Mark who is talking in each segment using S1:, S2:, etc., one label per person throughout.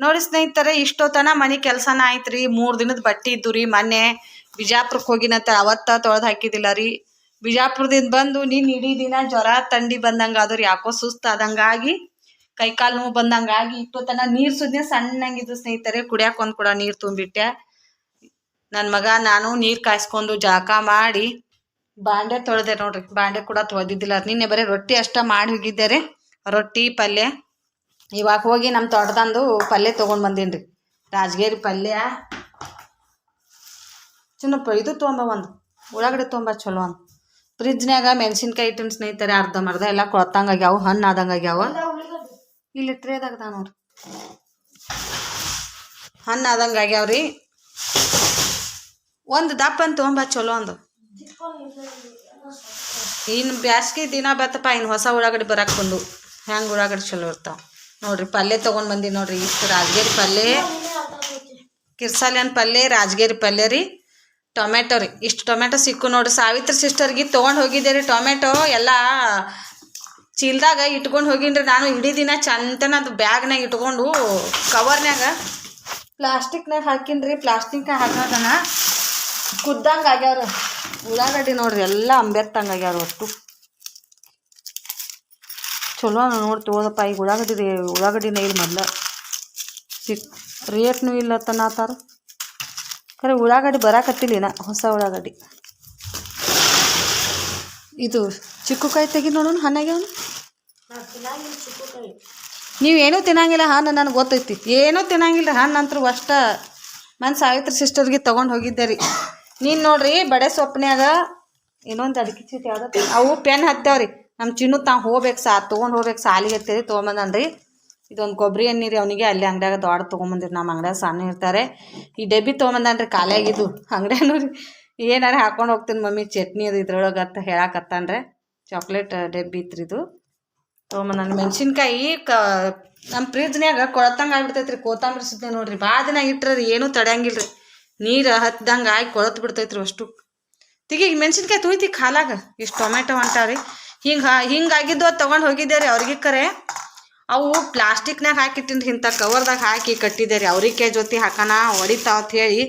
S1: ನೋಡಿ ಸ್ನೇಹಿತರೆ, ಇಷ್ಟೊತ್ತನ ಮನೆ ಕೆಲಸನ ಆಯ್ತ್ರಿ. ಮೂರು ದಿನದ ಬಟ್ಟೆ ಇದ್ದು ರೀ. ಮೊನ್ನೆ ಬಿಜಾಪುರಕ್ಕೆ ಹೋಗಿನಂತ. ಅವತ್ತ ತೊಳೆದು ಹಾಕಿದಿಲ್ಲ ರೀ. ಬಿಜಾಪುರದಿಂದ ಬಂದು ನೀನ್ ಇಡೀ ದಿನ ಜ್ವರ ತಂಡಿ ಬಂದಂಗ ಆದ್ರಿ ಯಾಕೋ ಸುಸ್ತ ಆದಂಗಾಗಿ, ಕೈಕಾಲು ನೋವು ಬಂದಂಗಾಗಿ ಇಷ್ಟೊತ್ತನ ನೀರು ಸುದ್ನೆ ಸಣ್ಣಂಗಿದ್ದು ಸ್ನೇಹಿತರೆ. ಕುಡಿಯಕ್ಕೆ ಒಂದು ಕೂಡ ನೀರು ತುಂಬಿಟ್ಟೆ. ನನ್ನ ಮಗ, ನಾನು ನೀರು ಕಾಯಿಸ್ಕೊಂಡು ಜಾಕ ಮಾಡಿ ಬಾಂಡೆ ತೊಳೆದೆ ನೋಡ್ರಿ. ಬಾಂಡೆ ಕೂಡ ತೊಳೆದಿದ್ದಿಲ್ಲ. ನಿನ್ನೆ ಬರೀ ರೊಟ್ಟಿ ಅಷ್ಟ ಮಾಡಿ ಹೋಗಿದ್ದೆ ರೀ. ರೊಟ್ಟಿ, ಪಲ್ಯ. ಇವಾಗ ಹೋಗಿ ನಮ್ಮ ತೋಟದಂದು ಪಲ್ಯ ತೊಗೊಂಡು ಬಂದೀನಿ ರೀ ರಾಜಗಿರಿ ಪಲ್ಯ. ಚಿನ್ನಪ್ಪ ಇದು ತೊಗೊಂಬ ಒಂದು. ಉಳ್ಳಾಗಡ್ಡೆ ತೊಗೊಂಬ ಚಲೋ ಒಂದು. ಫ್ರಿಜ್ನ್ಯಾಗ ಮೆಣಸಿನ್ಕಾಯಿ ಇಟ್ಟಿನ ಸ್ನೇಹಿತರೆ ಅರ್ಧಂಬರ್ಧ ಎಲ್ಲ ಕೊಳತಂಗ ಆಗ್ಯಾವ, ಹಣ್ಣು ಆದಂಗೆ ಆಗ್ಯಾವ. ಇಲ್ಲಿ ಟ್ರೇದಾಗ ನೋಡ್ರಿ. ಹಣ್ಣು ಆದಂಗೆ ಆಗ್ಯಾವ್ರಿ. ಒಂದು ದಪ್ಪ ಅಂತ ತೊಗೊಂಬ ಚಲೋ ಒಂದು. ಇನ್ನು ಬ್ಯಾಸ್ಗೆ ದಿನ ಬತ್ತಪ್ಪ ಇನ್ನು ಹೊಸ ಉಳ್ಳಾಗಡ್ಡೆ ಬರಕ್ಕೆ ಬಂದು. ಹೆಂಗೆ ಉಳ್ಳಾಗಡ್ಡೆ ಚಲೋ ಇರ್ತಾವ. ನೋಡ್ರಿ ಪಲ್ಯ ತೊಗೊಂಡು ಬಂದಿ ನೋಡ್ರಿ ಇಷ್ಟು ರಾಜಗಿರಿ ಪಲ್ಯ. ಕಿರ್ಸಾಲಿಯನ್ ಪಲ್ಯ, ರಾಜಗಿರಿ ಪಲ್ಯ ರೀ. ಟೊಮೆಟೊ ರೀ. ಇಷ್ಟು ಟೊಮೆಟೊ ಸಿಕ್ಕು ನೋಡ್ರಿ. ಸಾವಿತ್ರಿ ಸಿಸ್ಟರ್ಗೆ ತೊಗೊಂಡು ಹೋಗಿದ್ದೆ ರೀ ಟೊಮೆಟೊ ಎಲ್ಲ ಚೀಲ್ದಾಗ ಇಟ್ಕೊಂಡು ಹೋಗಿನ್ರಿ ನಾನು ಇಡೀ ದಿನ ಚಂತನ ಅದು ಬ್ಯಾಗ್ನಾಗ ಇಟ್ಕೊಂಡು ಕವರ್ನಾಗ ಪ್ಲಾಸ್ಟಿಕ್ನಾಗ ಹಾಕಿನ್ರಿ ಪ್ಲಾಸ್ಟಿಕ್ನಾಗ ಹಾಕೋದನ್ನ ಕುದ್ದಂಗೆ ಆಗ್ಯಾವ್ರ. ಉಳ್ಳಾಗಡ್ಡಿ ನೋಡ್ರಿ ಎಲ್ಲ ಅಂಬೆತ್ತಂಗೆ ಆಗ್ಯಾವ್ರಿ ಒಟ್ಟು. ಚಲೋ ನೋಡಿ ತಗೋದಪ್ಪ ಈಗ ಉಳ್ಳಾಗಡ್ಡಿ ರೀ ಉಳ್ಳಾಗಡ್ಡಿ ಇಲ್ಲ ಮೊದ್ಲ ಸಿಕ್ ರೇಟ್ನೂ ಇಲ್ಲ ತನ್ನಾತಾರ ಖರೆ ಉಳ್ಳಾಗಡ್ಡಿ ಬರಾಕತ್ತಿಲ್ಲ ಹೊಸ ಉಳ್ಳಾಗಡ್ಡಿ. ಇದು ಚಿಕ್ಕುಕಾಯಿ ತೆಗಿ ನೋಡೋಣ ನೀವು ಏನು ತಿನ್ನಂಗಿಲ್ಲ ಹಣ್ಣು ನನಗೆ ಗೊತ್ತೈತಿ. ಏನೂ ತಿನ್ನಂಗಿಲ್ಲ ಹಣ್ಣು ಅಂತೂ ಅಷ್ಟ ಮನ್ ಸಾವಿತ್ರಿ ಸಿಸ್ಟರ್ಗೆ ತೊಗೊಂಡು ಹೋಗಿದ್ದೆ ರೀ. ನೀನು ನೋಡ್ರಿ ಬಡೆ ಸೊಪ್ಪನ್ಯಾಗ ಇನ್ನೊಂದು ಅಡಿಕೆ ಚೀಟಿ ಯಾವ್ದು ಅವು ಪೆನ್ ಹತ್ತೇವ್ರಿ ನಮ್ಮ ಚಿನ್ನು ತಾವು ಹೋಗ್ಬೇಕು ಸಾ, ತೊಗೊಂಡು ಹೋಗ್ಬೇಕು ಸಾಲಿಗೆ ಹತ್ತೇರಿ ತೊಗೊಂಬಂದನ್ರಿ. ಇದೊಂದು ಕೊಬ್ಬರಿ ಎಣ್ಣೀರಿ, ಅವನಿಗೆ ಅಲ್ಲಿ ಅಂಗಡ್ಯಾಗ ದೊಡ್ಡ ತೊಗೊಂಬಂದಿರಿ ನಮ್ಮ ಅಂಗಡ್ಯಾಗ ಸಣ್ಣ ಇರ್ತಾರೆ. ಈ ಡಬ್ಬಿ ತೊಗೊಂಬಂದಾನ್ರಿ, ಖಾಲಿಯಾಗಿದ್ದು. ಅಂಗಡ್ಯಾನು ರೀ, ಏನಾರ ಹಾಕೊಂಡು ಹೋಗ್ತೀನಿ ಮಮ್ಮಿ, ಚಟ್ನಿ ಅದು ಇದ್ರೊಳಗೆ ಅಂತ ಹೇಳಕತ್ತಾನ್ರೆ. ಚಾಕ್ಲೇಟ್ ಡಬ್ಬಿ ಇತ್ತು ಇದು. ತೊಗೊಂಬಂದಾನ ಮೆಣಸಿನ್ಕಾಯಿ ಕ ನಮ್ಮ ಫ್ರಿಜ್ನ್ಯಾಗ ಕೊಳತಂಗೆ ಆಗ್ಬಿಡ್ತೈತೆ ರೀ ಕೋತಂಬರಿ ಸಿದ್ದೆ ನೋಡ್ರಿ. ಭಾಳ ದಿನ ಇಟ್ರೆ ರೀ ಏನೂ ತಡೆಯಂಗಿಲ್ಲ ರೀ ನೀರು ಹತ್ತಿದಂಗೆ ಆಗಿ ಕೊಳತು ಬಿಡ್ತೈತ್ರಿ ಅಷ್ಟು ತಿಗಿ, ಮೆಣಸಿನ್ಕಾಯಿ ತುಯ್ತಿ ಖಾಲಾಗ. ಇಷ್ಟು ಟೊಮೆಟೊ ಹೊಂಟಾವ್ರಿ ಹಿಂಗೆ, ಹಿಂಗಾಗಿದ್ದು ಅದು ತೊಗೊಂಡು ಹೋಗಿದ್ದೆ ರೀ ಅವ್ರಿಗೆ ಕರೆ? ಅವು ಪ್ಲಾಸ್ಟಿಕ್ನಾಗ ಹಾಕಿಟ್ಟಿನ ಇಂಥ ಕವರ್ದಾಗ ಹಾಕಿ ಕಟ್ಟಿದ್ದೆ ರೀ ಅವ್ರಿಗೆ ಜೊತೆ ಹಾಕೋಣ ಹೊಡಿತಾವ ಅಂತ ಹೇಳಿ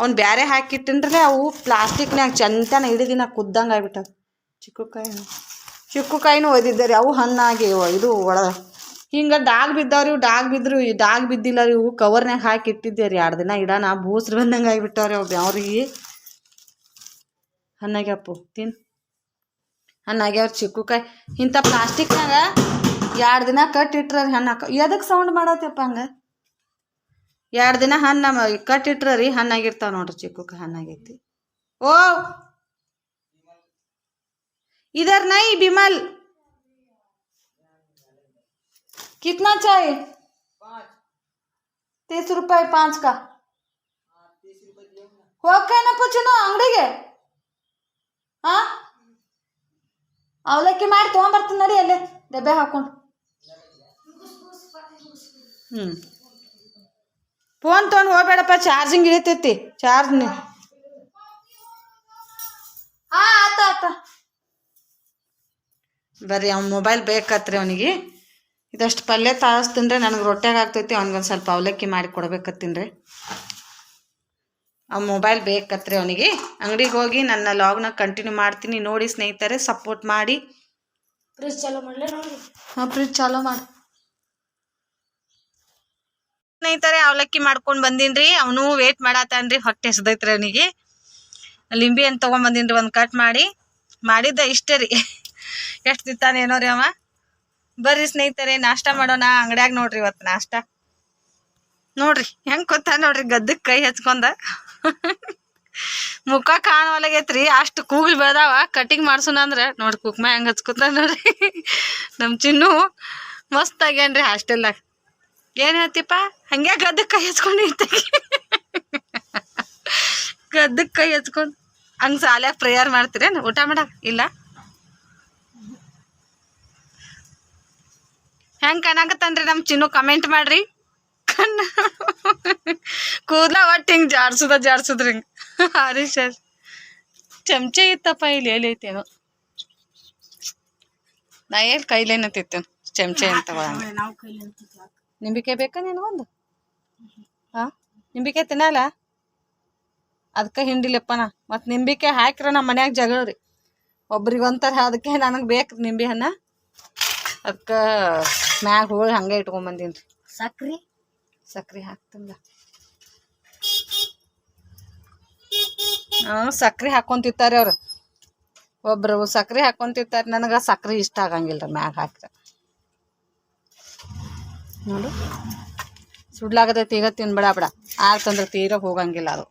S1: ಅವ್ನು ಬೇರೆ ಹಾಕಿಟ್ಟಿನ್ರಲ್ಲೇ ಅವು ಪ್ಲಾಸ್ಟಿಕ್ನಾಗ ಚಂತನ ಹಿಡಿದಿನ ದಿನ ಕುದ್ದಂಗೆ ಆಗ್ಬಿಟ್ಟವ. ಚಿಕ್ಕಕಾಯಿ ಚಿಕ್ಕುಕಾಯಿನೂ ಒಯ್ದಿದ್ದೆ ರೀ ಅವು ಹಣ್ಣಾಗಿ ಇದು ಒಳ. ಹಿಂಗೆ ಡಾಗ್ ಬಿದ್ದಾವ್ರಿ, ಇವು ಡಾಗ್ ಬಿದ್ರು, ಈ ಡಾಗ್ ಬಿದ್ದಿಲ್ಲ ರೀ, ಇವು ಕವರ್ನಾಗ ಹಾಕಿ ಇಟ್ಟಿದ್ದೆ ರೀ ಎರಡು ದಿನ ಇಡೋಣ ಬೂಸ್ರು ಬಂದಂಗೆ ಆಗಿಬಿಟ್ಟವ್ರಿ ಅವು ಬ್ಯಾವ್ರಿಗೆ ಹಣ್ಣಾಗ್ಯಪ್ಪು ತಿನ್. ಹಣ್ಣಾಗ್ಯಾವ್ರಿ ಚಿಕ್ಕುಕಾಯಿ ಇಂಥ ಪ್ಲಾಸ್ಟಿಕ್ನಾಗ ಎರಡು ದಿನ ಕಟ್ಟಿಟ್ರ ಹಣ್ಣು ಹಾಕ ಎದಕ್ಕೆ ಸೌಂಡ್ ಮಾಡತ್ತಪ್ಪ ಹಂಗೆ ಎರಡು ದಿನ ಹಣ್ಣು ನಮ್ಮ ಕಟ್ಟಿಟ್ರ ರೀ ಹಣ್ಣಾಗಿರ್ತಾವ ನೋಡ್ರಿ ಚಿಕ್ಕುಕಾಯಿ ಹಣ್ಣಾಗೈತಿ ಓ इधर नहीं बिमल कितना चाहिए तीस रुपये पाँच का ಹೋಗ್ಕೇನಪ್ಪ ಚಿನ್ನು ಅಂಗಡಿಗೆ ಹಾ ಅವಲಕ್ಕಿ ಮಾಡಿ ತೊಗೊಂಬರ್ತೀನಿ ನಡಿ ಅಲ್ಲೇ. ಡಬ್ಬೆ ಹಾಕೊಂಡು. ಹ್ಞೂ ಫೋನ್ ತೊಗೊಂಡು ಹೋಗ್ಬೇಡಪ್ಪ, ಚಾರ್ಜಿಂಗ್ ಇಳಿತೈತಿ ಚಾರ್ಜ್ ಹಾಂ, ಆತ ಆತ. ಬರ್ರಿ ಅವ್ನ ಮೊಬೈಲ್ ಬೇಕತ್ರಿ ಅವನಿಗೆ. ಇದಷ್ಟು ಪಲ್ಯ ತಾಳಿಸ್ತೀನಿ ನನಗೆ ರೊಟ್ಯಾಗ ಆಗ್ತೈತಿ, ಅವ್ನಿಗೊಂದು ಸ್ವಲ್ಪ ಅವಲಕ್ಕಿ ಮಾಡಿ ಕೊಡ್ಬೇಕತ್ತೀನಿ ಆ ಮೊಬೈಲ್ ಬೇಕತ್ರಿ ಅವನಿಗೆ. ಅಂಗಡಿಗೆ ಹೋಗಿ ನನ್ನ ಲಾಗ್ನ ಕಂಟಿನ್ಯೂ ಮಾಡ್ತೀನಿ. ನೋಡಿ ಸ್ನೇಹಿತರೆ ಸಪೋರ್ಟ್ ಮಾಡಿ.
S2: ಫ್ರಿಜ್ ಚಾಲೋ ಮಾಡ್ಲೆ ನೋಡಿ?
S1: ಹಾಂ ಫ್ರಿಜ್ ಚಾಲೋ ಮಾಡಿ. ಸ್ನೇಹಿತರೆ ಅವಲಕ್ಕಿ ಮಾಡ್ಕೊಂಡು ಬಂದಿನ್ರಿ. ಅವನು ವೇಟ್ ಮಾಡತ್ತಾನ್ರಿ ಹೊಟ್ಟೆ ಎಸ್ದೈತ್ರಿ ಅವನಿಗೆ. ಲಿಂಬಿ ಅಂತ ಬಂದಿನ್ರಿ ಒಂದು ಕಟ್ ಮಾಡಿ. ಮಾಡಿದ್ದ ಇಷ್ಟೇ ರೀ. ಎಷ್ಟು ತಿಂತಾನೇನೋ ರೀ ಅವ. ಬರ್ರಿ ಸ್ನೇಹಿತರೆ ನಾಷ್ಟ ಮಾಡೋಣ. ಅಂಗಡ್ಯಾಗ ನೋಡ್ರಿ ಇವತ್ತು ನಾಷ್ಟ. ನೋಡ್ರಿ ಹೆಂಗ್ ಕೂತ ನೋಡ್ರಿ ಗದ್ದಕ್ಕೆ ಕೈ ಹಚ್ಕೊಂಡ. ಮುಖ ಕಾಣವಲಾಗೈತ್ರಿ, ಅಷ್ಟು ಕೂಗ್ಲು ಬೆಳೆದಾವ ಕಟಿಂಗ್ ಮಾಡ್ಸೋಣ ಅಂದ್ರೆ ನೋಡ್ರಿ ಕುಕ್ಮ ಹೆಂಗ್ ಹಚ್ಕೊತ ನೋಡ್ರಿ. ನಮ್ಮ ಚಿನ್ನು ಮಸ್ತ್ ಆಗ್ಯಾನ್ರಿ ಹಾಸ್ಟೆಲ್ದಾಗ ಏನು ಹೇಳ್ತಿಪ್ಪ? ಹಂಗೆ ಗದ್ದಕ್ಕೆ ಕೈ ಹಚ್ಕೊಂಡು ಇರ್ತೀವಿ ಗದ್ದಕ್ಕೆ ಕೈ ಹಚ್ಕೊಂಡು. ಹಂಗೆ ಸಾಲ್ಯಾಗ ಪ್ರೇಯರ್ ಮಾಡ್ತೀರೇನು? ಊಟ ಮಾಡಕ್? ಇಲ್ಲ? ಹೆಂಗೆ ಕಾಣಕತ್ತನ್ರಿ ನಮ್ಮ ಚಿನ್ನು? ಕಮೆಂಟ್ ಮಾಡ್ರಿ. ಕಣ್ಣ ಕೂದಲ ಒಟ್ಟು ಹಿಂಗೆ ಜಾಡ್ಸುದ ಜಾಡ್ಸುದ್ರಿ ಹಿಂಗೆ ಹರೀಶ್ ಸರ್ ಚಮಚೆ ಇತ್ತಪ್ಪ ಇಲ್ಲಿ ಎಲ್ಲೈತೇನೋ ನಾ ಎಲ್ಲಿ ಕೈಲೇನ ತಿತ್ತೇನು ಚಮಚೆ ಅಂತ ನಿಂಬಿಕೆ ಬೇಕಾ ನೀನು ಒಂದು ಹಾಂ ನಿಂಬಿಕಾಯಿ ತಿನ್ನಲ್ಲ? ಅದಕ್ಕೆ ಹಿಂಡಿಲಪ್ಪ ನಾ. ಮತ್ತು ನಿಂಬಿಕೆ ಹಾಕಿರ ನಮ್ಮ ಮನ್ಯಾಗ ಜಗಳ ರೀ. ಒಬ್ರಿಗೆ ಒಂಥರ ಅದಕ್ಕೆ ನನಗೆ ಬೇಕು ನಿಂಬೆ ಹಣ್ಣ. ಅದಕ್ಕೆ ಮ್ಯಾಗ ಹೋಳಿ ಹಂಗೆ ಇಟ್ಕೊಂಬಂದೀನಿ ರೀ
S2: ಸಕ್ರಿ?
S1: ಸಕ್ರೆ ಹಾಕ್ತಂಗ. ಹಾಂ ಸಕ್ಕರೆ ಹಾಕೊಂತಿರ್ತಾರೆ ಅವ್ರು. ಒಬ್ಬರು ಸಕ್ಕರೆ ಹಾಕೊಂತಿರ್ತಾರೆ. ನನಗೆ ಸಕ್ಕರೆ ಇಷ್ಟ ಆಗಂಗಿಲ್ಲ ರೀ ಮ್ಯಾಗ ಹಾಕಿದ್ರೆ ನೋಡು. ಸುಡ್ಲಾಗತೈತಿ ಈಗ ತಿನ್ಬೇಡ ಬಿಡ. ಆರ್ತಂದ್ರೆ ತೀರ ಹೋಗಂಗಿಲ್ಲ ಅದು.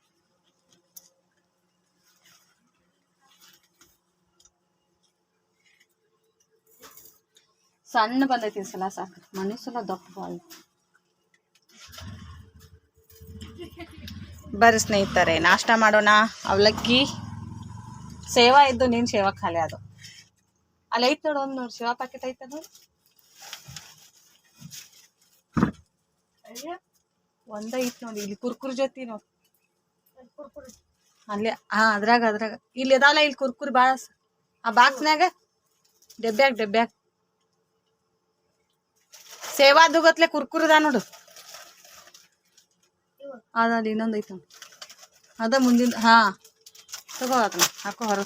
S1: ಸಣ್ಣ ಬಂದೈತಿ ಸಲ ಸಾಕು ಮನೆ ಸಲ ದಪ್ಪ ಬರ್ರಿ ಸ್ನೇಹಿತರೆ, ನಾಷ್ಟ ಮಾಡೋಣ? ಅವಲಕ್ಕಿ? ಸೇವಾ ಇದ್ದು ನೀನು ಸೇವಾ ಖಾಲಿ ಅದು ಅಲ್ಲಿ ಐತೆ ನೋಡು ಒಂದು ನೋಡಿ ಸೇವಾ ಪ್ಯಾಕೆಟ್ ಐತೆ ಅಯ್ಯ, ಒಂದ ಐತ್ ನೋಡಿ. ಇಲ್ಲಿ ಕುರ್ಕುರ್ ಜೊತೆ ನೋಡಿ. ಅಲ್ಲಿ, ಹಾ, ಅದ್ರಾಗ ಅದ್ರಾಗ. ಇಲ್ಲಿ ಅದಾವಲ್ಲ ಇಲ್ಲಿ ಕುರ್ಕುರ್ ಭಾಳ ಆ ಬಾಕ್ಸ್ನಾಗ ಡೆಬ್ಬ್ಯಾಗ ಡೆಬ್ಬ್ಯಾಗ. ಸೇವಾ ದುಗತ್ಲೆ ಕುರ್ಕುರ್ ಅದ ನೋಡು. ಅದಲ್ಲಿ ಇನ್ನೊಂದು ಐತೆ ಅದ ಮುಂದಿನ, ಹಾ. ತಗೋ ಅದನ್ನ, ಹಾಕೋ ಹೊರ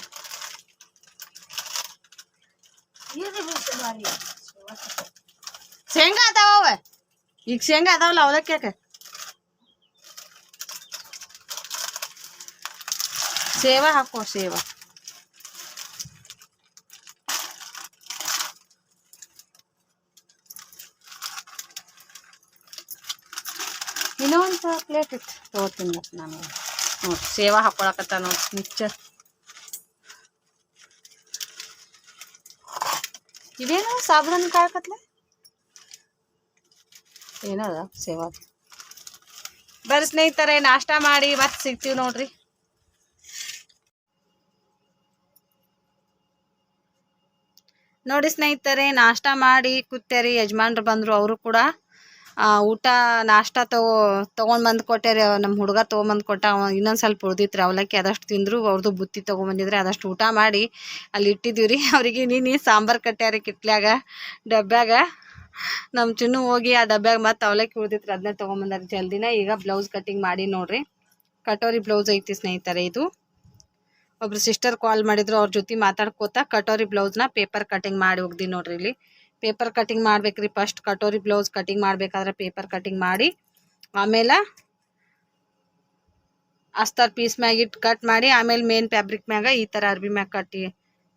S1: ಶೇಂಗಾ ಅದಾವ ಈಗ ಶೇಂಗಾ ಅದಾವಲ್ಲ ಅವಲಕ್ಕಿ ಯಾಕೆ? ಸೇವಾ ಹಾಕೋ, ಸೇವಾ. ಇನ್ನೊಂದು ಪ್ಲೇಟ್ ಇತ್ತು ತೊಗೊತೀನಿ ಮತ್ತೆ ನಾನು. ನೋಡಿ, ಸೇವಾ ಹಾಕೊಳಕತ್ತ ನೋಡಿ ಮಿಕ್ಚರ್ ಇವೇನು ಸಾಬೂನ ಕಾಳಕತ್ಲೆ? ಏನದ ಸೇವಾ. ಬರ್ರಿ ಸ್ನೇಹಿತರೆ, ನಾಷ್ಟ ಮಾಡಿ ಮತ್ತೆ ಸಿಗ್ತೀವಿ ನೋಡ್ರಿ. ನೋಡಿ ಸ್ನೇಹಿತರೆ, ನಾಷ್ಟ ಮಾಡಿ ಕೂತ್ಯಾರಿ, ಯಜಮಾನ್ರು ಬಂದರು, ಅವರು ಕೂಡ. ಊಟ ನಾಷ್ಟ ತಗೋ, ತೊಗೊಂಡು ಬಂದು ಕೊಟ್ಟಾರೆ ನಮ್ಮ ಹುಡುಗ ತೊಗೊಂಬಂದು ಕೊಟ್ಟ, ಅವ ಇನ್ನೊಂದು ಸ್ವಲ್ಪ ಉಳ್ದಿತ್ತು ಅವಲಕ್ಕಿ ಅದಷ್ಟು ತಿಂದರು ಅವ್ರದ್ದು ಬುತ್ತಿ ತೊಗೊಂಬಂದಿದ್ರೆ ಅದಷ್ಟು ಊಟ ಮಾಡಿ ಅಲ್ಲಿ ಇಟ್ಟಿದ್ದೀವಿ ರೀ ಅವರಿಗೆ ನೀನು ಸಾಂಬಾರು ಕಟ್ಟ್ಯಾರಿ ಕಿಟ್ಲ್ಯಾಗ ಡಬ್ಬ್ಯಾಗ ನಮ್ಮ ಚಿನ್ನು ಹೋಗಿ ಆ ಡಬ್ಬ್ಯಾಗ ಮತ್ತೆ ಅವಲಕ್ಕಿ ಉಳ್ದಿತ್ತು ಅದನ್ನೇ ತೊಗೊಂಬಂದಾರೆ ಜಲ್ದಿನ ಈಗ ಬ್ಲೌಸ್ ಕಟ್ಟಿಂಗ್ ಮಾಡಿ ನೋಡ್ರಿ. ಕಟೋರಿ ಬ್ಲೌಸ್ ಐತಿ ಸ್ನೇಹಿತರೆ ಇದು. ಒಬ್ರು ಸಿಸ್ಟರ್ ಕಾಲ್ ಮಾಡಿದ್ರು, ಅವ್ರ ಜೊತೆ ಮಾತಾಡ್ಕೋತ ಕಟೋರಿ ಬ್ಲೌಸ್ನ ಪೇಪರ್ ಕಟಿಂಗ್ ಮಾಡಿ ಹೋಗ್ದಿ ನೋಡ್ರಿ ಇಲ್ಲಿ. ಪೇಪರ್ ಕಟಿಂಗ್ ಮಾಡ್ಬೇಕ್ರಿ. ಫಸ್ಟ್ ಕಟೋರಿ, ಬ್ಲೌಸ್ ಕಟಿಂಗ್ ಮಾಡ್ಬೇಕಾದ್ರೆ ಪೇಪರ್ ಕಟಿಂಗ್ ಮಾಡಿ, ಆಮೇಲೆ ಅಸ್ತರ್ ಪೀಸ್ ಮ್ಯಾಗ ಇಟ್ಟು ಕಟ್ ಮಾಡಿ, ಆಮೇಲೆ ಮೇನ್ ಫ್ಯಾಬ್ರಿಕ್ ಮ್ಯಾಗ ಈ ಥರ ಅರ್ಬಿ ಮ್ಯಾಗ ಕಟ್ಟಿ,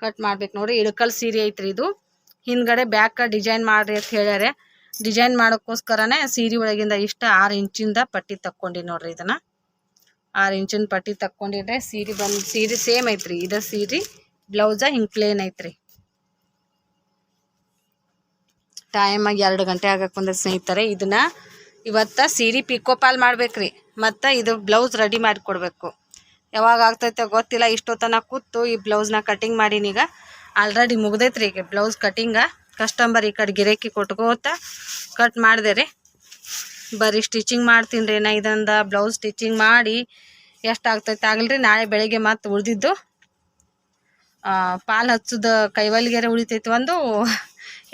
S1: ಕಟ್ ಮಾಡ್ಬೇಕು ನೋಡ್ರಿ. ಇಳಕಲ್ ಸೀರೆ ಐತ್ರಿ ಇದು. ಹಿಂದ್ಗಡೆ ಬ್ಯಾಕ್ ಡಿಸೈನ್ ಮಾಡ್ರಿ ಅಂತ ಹೇಳ್ಯಾರೆ. ಡಿಸೈನ್ ಮಾಡೋಕ್ಕೋಸ್ಕರನೇ ಸೀರೆ ಒಳಗಿಂದ ಇಷ್ಟ ಆರು ಇಂಚಿಂದ ಪಟ್ಟಿ ತಕ್ಕೊಂಡಿ ನೋಡ್ರಿ ಇದನ್ನ. ಆರು ಇಂಚಿನ ಪಟ್ಟಿ ತಕ್ಕೊಂಡಿದ್ರೆ ಸೀರೆ ಬಂದು, ಸೀರೆ ಸೇಮ್ ಐತ್ರಿ. ಇದ ಸೀರೆ, ಬ್ಲೌಸ ಹಿಂಗೆ ಪ್ಲೇನ್ ಐತ್ರಿ. ಟೈಮ್ ಆಗಿ ಎರಡು ಗಂಟೆ ಆಗಕ್ಕೆ ಬಂದ ಸ್ನೇಹಿತರೆ, ಇದನ್ನ ಇವತ್ತು ಸೀರೆ ಪಿಕೋಪಾಲ್ ಮಾಡ್ಬೇಕ್ರಿ. ಮತ್ತು ಇದು ಬ್ಲೌಸ್ ರೆಡಿ ಮಾಡಿ ಕೊಡಬೇಕು. ಯಾವಾಗ ಆಗ್ತೈತೆ ಗೊತ್ತಿಲ್ಲ, ಇಷ್ಟೊತ್ತನ ಕೂತು ಈ ಬ್ಲೌಸ್ನ ಕಟಿಂಗ್ ಮಾಡೀನೀಗ ಆಲ್ರೆಡಿ ಮುಗ್ದೈತ್ರಿ ಈಗ ಬ್ಲೌಸ್ ಕಟಿಂಗ ಕಸ್ಟಮರ್ ಈ ಕಡೆ ಗಿರೇಕಿ ಕೊಟ್ಕೋತ ಕಟ್ ಮಾಡಿದೆ ರೀ ಬರೀ ಸ್ಟಿಚಿಂಗ್ ಮಾಡ್ತೀನಿ ರೀ ನಾ ಇದಂದ ಬ್ಲೌಸ್ ಸ್ಟಿಚಿಂಗ್ ಮಾಡಿ ಎಷ್ಟು ಆಗ್ತೈತೆ ಆಗಲ್ರಿ ನಾಳೆ ಬೆಳಗ್ಗೆ ಮತ್ತೆ ಉಳಿದಿದ್ದು ಪಾಲ್ ಹಚ್ಚೋದು ಕೈವಲ್ಗೆರೆ ಉಳಿತೈತಿ ಒಂದು.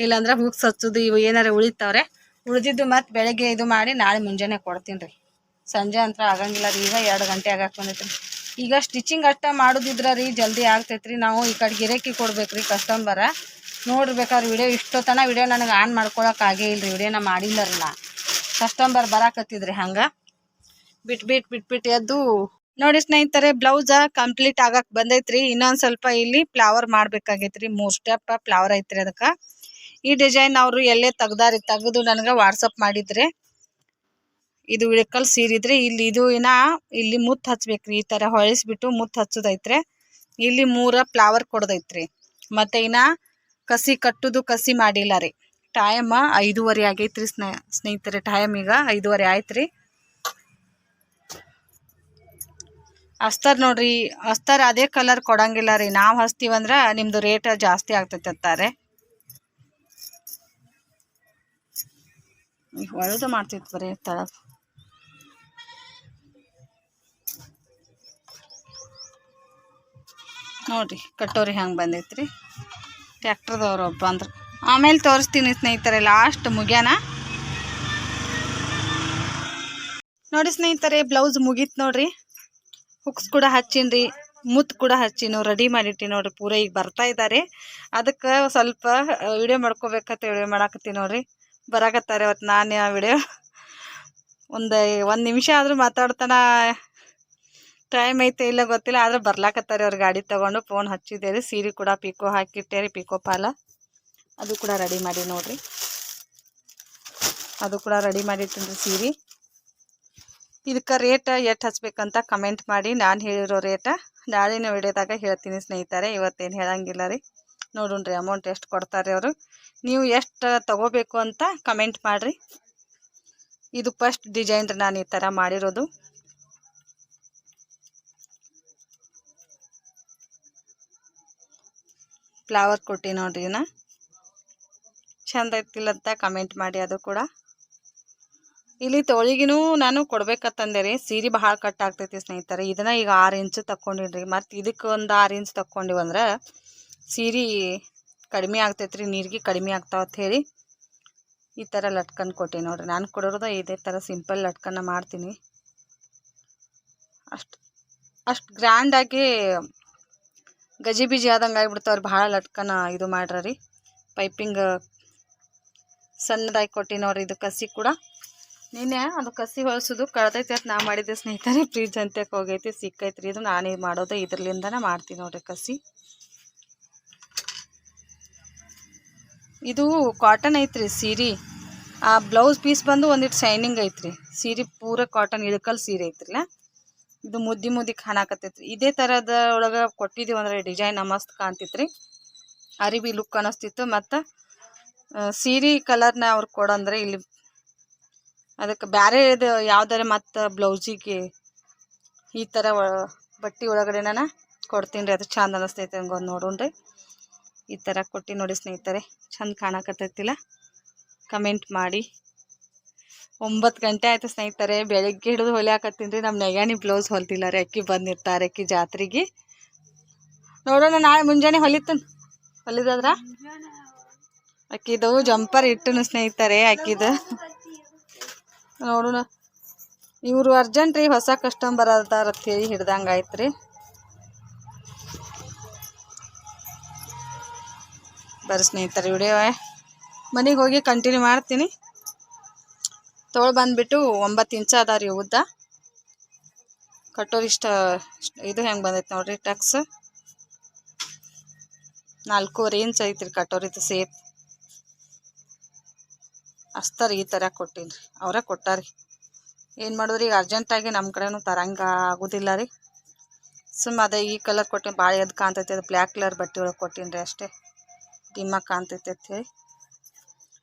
S1: ಇಲ್ಲಾಂದ್ರೆ ಹುಕ್ಸ್ ಹಚ್ಚೋದು ಇವು ಏನಾರ ಉಳಿತಾವ್ರೆ, ಉಳಿದಿದ್ದು ಮತ್ತೆ ಬೆಳಗ್ಗೆ ಇದು ಮಾಡಿ ನಾಳೆ ಮುಂಜಾನೆ ಕೊಡ್ತೀನಿ ರೀ. ಸಂಜೆ ಅಂತ ಆಗಂಗಿಲ್ಲ ರೀ, ಈಗ ಎರಡು ಗಂಟೆ ಆಗಕ್ಕೆ ಬಂದೈತೆ ರೀ ಈಗ ಸ್ಟಿಚಿಂಗ್ ಅಷ್ಟ ಮಾಡೋದಿದ್ರ ರೀ ಜಲ್ದಿ ಆಗ್ತೈತ್ರಿ. ನಾವು ಈ ಕಡೆ ಗಿರಾಕಿ ಕೊಡ್ಬೇಕ್ರಿ ಕಸ್ಟಮರ ನೋಡ್ಬೇಕಾದ್ರೆ ವಿಡಿಯೋ ಇಷ್ಟೊತ್ತನ ವಿಡಿಯೋ ನನಗೆ ಆನ್ ಮಾಡ್ಕೊಳಕ್ ಆಗೇ ಇಲ್ರಿ ವಿಡಿಯೋನ ಮಾಡಿಲ್ಲ ರೀ ನಾ. ಕಸ್ಟಮರ್ ಬರಾಕತ್ತಿದ್ರಿ ಹಂಗ. ಬಿಟ್ ಬಿಟ್ ಬಿಟ್ ಬಿಟ್ ಎದ್ದು. ನೋಡಿ ಸ್ನೇಹಿತರೆ ಬ್ಲೌಸ್ ಕಂಪ್ಲೀಟ್ ಆಗಕ್ ಬಂದೈತ್ರಿ. ಇನ್ನೊಂದು ಸ್ವಲ್ಪ ಇಲ್ಲಿ ಫ್ಲವರ್ ಮಾಡ್ಬೇಕಾಗೈತ್ರಿ. ಮೂರು ಸ್ಟೆಪ್ ಫ್ಲವರ್ ಐತ್ರಿ ಅದಕ್ಕ. ಈ ಡಿಸೈನ್ ಅವರು ಎಲ್ಲೇ ತೆಗ್ದಾರಿ, ತೆಗೆದು ನನಗೆ ವಾಟ್ಸಪ್ ಮಾಡಿದ್ರೆ. ಇದು ಇಳಕಲ್ ಸೀರಿದ್ರೆ ಇಲ್ಲಿ ಇದು ಏನ ಇಲ್ಲಿ ಮುತ್ತು ಹಚ್ಬೇಕ್ರಿ, ಈ ತರ ಹೊಳಿಸ್ಬಿಟ್ಟು ಮುತ್ತು ಹಚ್ಚೋದೈತ್ರಿ. ಇಲ್ಲಿ ಮೂರ ಫ್ಲವರ್ ಕೊಡದೈತ್ರಿ. ಮತ್ತೆ ಇನ್ನ ಕಸಿ ಕಟ್ಟುದು ಕಸಿ ಮಾಡಿಲ್ಲ ರೀ ಟೈಮ್ ಐದೂವರೆ ಆಗೈತ್ರಿ ಸ್ನೇ, ಸ್ನೇಹಿತರೆ, ಟೈಮ್ ಈಗ ಐದೂವರೆ ಆಯ್ತ್ರಿ. ಅಸ್ತರ್ ನೋಡ್ರಿ, ಅಸ್ತರ್ ಅದೇ ಕಲರ್ ಕೊಡಂಗಿಲ್ಲ ರೀ ನಾವು ಹಚ್ತೀವಂದ್ರ ನಿಮ್ದು ರೇಟ್ ಜಾಸ್ತಿ ಆಗ್ತೈತೆ ಅಂತಾರೆ ಒಳದು ಮಾಡ್ತಿತ್ತು ಬರೀ ತಳ ನೋಡ್ರಿ, ಕಟ್ಟೋರಿ ಹೆಂಗೆ ಬಂದೈತ್ರಿ. ಟ್ಯಾಕ್ಟ್ರದವ್ರು ಒಬ್ಬ ಅಂದ್ರೆ. ಆಮೇಲೆ ತೋರಿಸ್ತೀನಿ ಸ್ನೇಹಿತರೆ ಲಾಸ್ಟ್ ಮುಗ್ಯಾನ? ನೋಡಿ ಸ್ನೇಹಿತರೆ ಬ್ಲೌಸ್ ಮುಗೀತು ನೋಡ್ರಿ. ಹುಕ್ಸ್ ಕೂಡ ಹಚ್ಚಿನ್ರಿ ಮುತ್ತು ಕೂಡ ಹಚ್ಚಿನ ರೆಡಿ ಮಾಡಿಟ್ಟಿ ನೋಡ್ರಿ, ಪೂರ ಈಗ ಬರ್ತಾ ಇದ್ದಾರೆ ಅದಕ್ಕೆ ಸ್ವಲ್ಪ ವಿಡಿಯೋ ಮಾಡ್ಕೋಬೇಕಂತ ವಿಡಿಯೋ ಮಾಡಾಕತ್ತೀನಿ ನೋಡ್ರಿ. ಬರಾಕತ್ತಾರೆ ಅವತ್ತು ನಾನು ಆ ವಿಡಿಯೋ ಒಂದು ಒಂದು ನಿಮಿಷ ಆದರೂ ಮಾತಾಡ್ತಾನ. ಟೈಮ್ ಐತೆ ಇಲ್ಲ ಗೊತ್ತಿಲ್ಲ, ಆದ್ರೆ ಬರ್ಲಾಕತ್ತಾರೆ ಅವ್ರು ಗಾಡಿ ತೊಗೊಂಡು. ಫೋನ್ ಹಚ್ಚಿದ್ದೇರಿ ಸೀರೆ ಕೂಡ ಪಿಕೋ ಹಾಕಿಟ್ಟೇರಿ ಪಿಕೋ ಪಾಲ ಅದು ಕೂಡ ರೆಡಿ ಮಾಡಿ ನೋಡಿರಿ. ಅದು ಕೂಡ ರೆಡಿ ಮಾಡಿಟ್ಟಿನ್ರಿ ಸೀರೆ. ಇದಕ್ಕೆ ರೇಟ್ ಎಷ್ಟು ಹಚ್ಬೇಕಂತ ಕಮೆಂಟ್ ಮಾಡಿ, ನಾನು ಹೇಳಿರೋ ರೇಟ ನಾಳಿನ ವಿಡಿಯೋದಾಗ ಹೇಳ್ತೀನಿ ಸ್ನೇಹಿತರೆ, ಇವತ್ತೇನು ಹೇಳಂಗಿಲ್ಲ ರೀ. ನೋಡೋಣ್ರಿ ಅಮೌಂಟ್ ಎಷ್ಟು ಕೊಡ್ತಾರೆ ಅವರು. ನೀವು ಎಷ್ಟು ತಗೋಬೇಕು ಅಂತ ಕಮೆಂಟ್ ಮಾಡಿರಿ. ಇದು ಫಸ್ಟ್ ಡಿಸೈನ್ ರೀ ನಾನು ಈ ಥರ ಮಾಡಿರೋದು. ಫ್ಲವರ್ ಕೊಟ್ಟಿ ನೋಡ್ರಿ ಇದನ್ನ ಚಂದ ಐತಿಲ್ಲ ಅಂತ ಕಮೆಂಟ್ ಮಾಡಿ ಅದು ಕೂಡ. ಇಲ್ಲಿ ತೋಳಿಗಿನೂ ನಾನು ಕೊಡ್ಬೇಕಂತಂದೆ ರೀ ಸೀರೆ ಭಾಳ ಕಟ್ ಆಗ್ತೈತಿ ಸ್ನೇಹಿತರೆ. ಇದನ್ನ ಈಗ ಆರು ಇಂಚು ತಕ್ಕೊಂಡಿನ್ರಿ. ಮತ್ತು ಇದಕ್ಕೆ ಒಂದು ಆರು ಇಂಚ್ ತಕ್ಕೊಂಡಿವಂದ್ರೆ ಸೀರೆ ಕಡಿಮೆ ಆಗ್ತೈತೆ ರೀ ನೀರಿಗೆ ಕಡಿಮೆ ಆಗ್ತಾವ ಹೇಳಿ ಈ ಥರ ಲಟ್ಕನ್ ಕೊಟ್ಟೆ ನೋಡ್ರಿ. ನಾನು ಕೊಡೋದು ಇದೇ ಥರ ಸಿಂಪಲ್ ಲಟ್ಕನ್ನ ಮಾಡ್ತೀನಿ. ಅಷ್ಟು ಅಷ್ಟು ಗ್ರ್ಯಾಂಡಾಗಿ ಗಜಿ ಬಿಜಿ ಆದಂಗೆ ಆಗಿಬಿಡ್ತಾವ್ರಿ ಭಾಳ ಲಟ್ಕನ ಇದು ಮಾಡ್ರಿ ಪೈಪಿಂಗ್ ಸಣ್ಣದಾಗಿ ಕೊಟ್ಟಿ ನೋಡ್ರಿ, ಇದು ಕಸಿ ಕೂಡ. ನಿನ್ನೆ ಅದು ಕಸಿ ಹೊಳ್ಸೋದು ಕಳ್ದೈತಿ ಅಂತ ನಾ ಮಾಡಿದ್ದೆ ಸ್ನೇಹಿತರೆ, ಫ್ರಿಜ್ ಅಂತಕ್ಕೆ ಹೋಗೈತಿ, ಸಿಕ್ಕೈತ್ರಿ. ಇದು ನಾನೇ ಮಾಡೋದು ಇದ್ರಲಿಂದನೇ ಮಾಡ್ತೀನಿ ನೋಡ್ರಿ ಕಸಿ. ಇದು ಕಾಟನ್ ಐತ್ರಿ, ಸೀರೆ. ಆ ಬ್ಲೌಸ್ ಪೀಸ್ ಬಂದು ಒಂದಿಟ್ಟು ಶೈನಿಂಗ್ ಐತ್ರಿ. ಸೀರೆ ಪೂರ ಕಾಟನ್ ಇಳಕಲ್ ಸೀರೆ ಐತ್ರಲ್ಲ. ಇದು ಮುದ್ದಿ ಮುದ್ದಿ ಕಾಣಕತ್ತೈತ್ರಿ ಇದೇ ಥರದ ಒಳಗೆ ಕೊಟ್ಟಿದ್ದೀವಿ ಅಂದ್ರೆ ಡಿಸೈನ್ ಮಸ್ತ್ ಕಾಣ್ತಿತ್ರಿ. ಅರಿವಿ ಲುಕ್ ಅನ್ನಿಸ್ತಿತ್ತು ಮತ್ತು ಸೀರೆ ಕಲರ್ನ ಅವ್ರು ಕೊಡಂದ್ರೆ ಇಲ್ಲಿ ಅದಕ್ಕೆ ಬೇರೆದು ಯಾವ್ದಾರ ಮತ್ತು ಬ್ಲೌಸಿಗೆ ಈ ಥರ ಬಟ್ಟೆ ಒಳಗಡೆ ನಾನು ಕೊಡ್ತೀನಿ ರೀ. ಅದು ಚಂದ ಅನ್ನಿಸ್ತೈತೆ ಹಂಗೆ ನೋಡೋಣ ನೋಡೋಣ್ರಿ. ಈ ಥರ ಕೊಟ್ಟು ನೋಡಿ ಸ್ನೇಹಿತರೆ, ಚಂದ ಕಾಣಕತ್ತೈತಿಲ್ಲ. ಕಮೆಂಟ್ ಮಾಡಿ. ಒಂಬತ್ತು ಗಂಟೆ ಆಯ್ತು ಸ್ನೇಹಿತರೆ, ಬೆಳಗ್ಗೆ ಹಿಡಿದು ಹೊಲಿಯಾಕತ್ತೀನಿ ರೀ. ನಮ್ಮ ನೆಗಾಣಿ ಬ್ಲೌಸ್ ಹೊಲ್ತಿಲ್ಲ ರೀ. ಅಕ್ಕಿ ಬಂದಿರ್ತಾರೆ ಅಕ್ಕಿ ಜಾತ್ರೆಗೆ. ನೋಡೋಣ ನಾಳೆ ಮುಂಜಾನೆ ಹೊಲಿತನ್. ಹೊಲಿದಾದ್ರ? ಅಕ್ಕಿದು ಜಂಪರ್ ಇಟ್ಟನು ಸ್ನೇಹಿತರೆ, ಅಕ್ಕಿದು. ನೋಡೋಣ. ಇವರು ಅರ್ಜೆಂಟ್ ರೀ, ಹೊಸ ಕಸ್ಟಮರ್ ಅದಾರ ಹೇಳಿ ಹಿಡ್ದಂಗೆ ಆಯ್ತು ರೀ. ಬರ್ರಿ ಸ್ನೇಹಿತರೆ, ವಿಡಿಯೋ ಮನೆಗೆ ಹೋಗಿ ಕಂಟಿನ್ಯೂ ಮಾಡ್ತೀನಿ. ತೊಗೊಳ್ ಬಂದುಬಿಟ್ಟು ಒಂಬತ್ತು ಇಂಚ ಅದ ರೀ ಉದ್ದ. ಕಟ್ಟೋರು ಇಷ್ಟ, ಇದು ಹೆಂಗೆ ಬಂದೈತೆ ನೋಡ್ರಿ ಟಕ್ಸ್ ನಾಲ್ಕೂವರೆ ಇಂಚ್ ಐತ್ರಿ ಕಟ್ಟೋರಿದು ಸೇಪ್ ಅಸ್ತರ ಈ ಥರ ಕೊಟ್ಟೀನಿ ರೀ ಅವರ ಕೊಟ್ಟಾರಿ. ಏನು ಮಾಡೋದು ಈಗ ಅರ್ಜೆಂಟಾಗಿ ನಮ್ಮ ಕಡೆನೂ ತರಂಗ ಆಗೋದಿಲ್ಲ ರೀ. ಸುಮ್ಮ ಅದೇ ಈ ಕಲರ್ ಕೊಟ್ಟಿನಿ ಭಾಳ ಎದ್ದು ಕಾಣ್ತೈತಿ, ಅದು ಬ್ಲ್ಯಾಕ್ ಕಲರ್ ಬಟ್ಟೆ ಒಳಗೆ ಕೊಟ್ಟೀನಿ ರೀ ಅಷ್ಟೇ. ಡಿಮ್ಮಾಗಿ ಕಾಣ್ತೈತೆ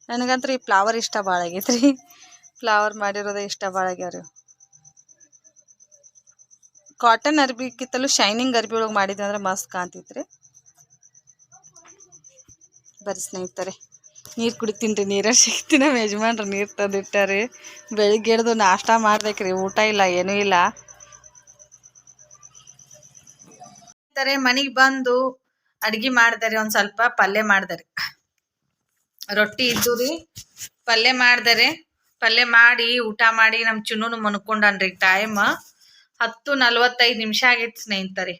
S1: ನನಗಂತೂ ಈ ಫ್ಲವರ್ ಇಷ್ಟ ಭಾಳ ಆಗೈತ್ರಿ. ಫ್ಲವರ್ ಮಾಡಿರೋದೇ ಇಷ್ಟ ಭಾಳ ಆಗ್ಯಾವ್ರಿ. ಕಾಟನ್ ಅರ್ಬಿಗಿತ್ತಲೂ ಶೈನಿಂಗ್ ಅರ್ಬಿ ಒಳಗೆ ಮಾಡಿದ್ವಿ ಅಂದ್ರೆ ಮಸ್ತ್ ಕಾಣ್ತೈತೆ ರೀ ಬರ್ರಿ ಸ್ನೇಹಿತರೆ, ನೀರು ಕುಡಿತೀನಿ ರೀ ನೀರ ಸಿಗ್ತೀನಿ ನಮ್ಮ ಯಜಮಾನ್ರು ನೀರು ತಂದಿಟ್ಟಾರೆ. ಬೆಳಿಗ್ಗೆ ಹಿಡ್ದು ನಾಷ್ಟ ಮಾಡ್ಬೇಕ್ರಿ, ಊಟ ಇಲ್ಲ, ಏನೂ ಇಲ್ಲ. ಮನೆಗೆ ಬಂದು ಅಡ್ಗೆ ಮಾಡ್ದಾರೆ ಒಂದು ಸ್ವಲ್ಪ ಪಲ್ಯ ಮಾಡ್ದಾರೆ. ರೊಟ್ಟಿ ಇದ್ದು ರೀ, ಪಲ್ಯ ಮಾಡ್ದಾರೆ. ಪಲ್ಯ ಮಾಡಿ ಊಟ ಮಾಡಿ ನಮ್ಮ ಚಿನ್ನೂನು ಮನ್ಕೊಂಡನ್ರಿ ಟೈಮ್ ಹತ್ತು ನಲ್ವತ್ತೈದು ನಿಮಿಷ ಆಗೈತಿ ಸ್ನೇಹಿತರಿ.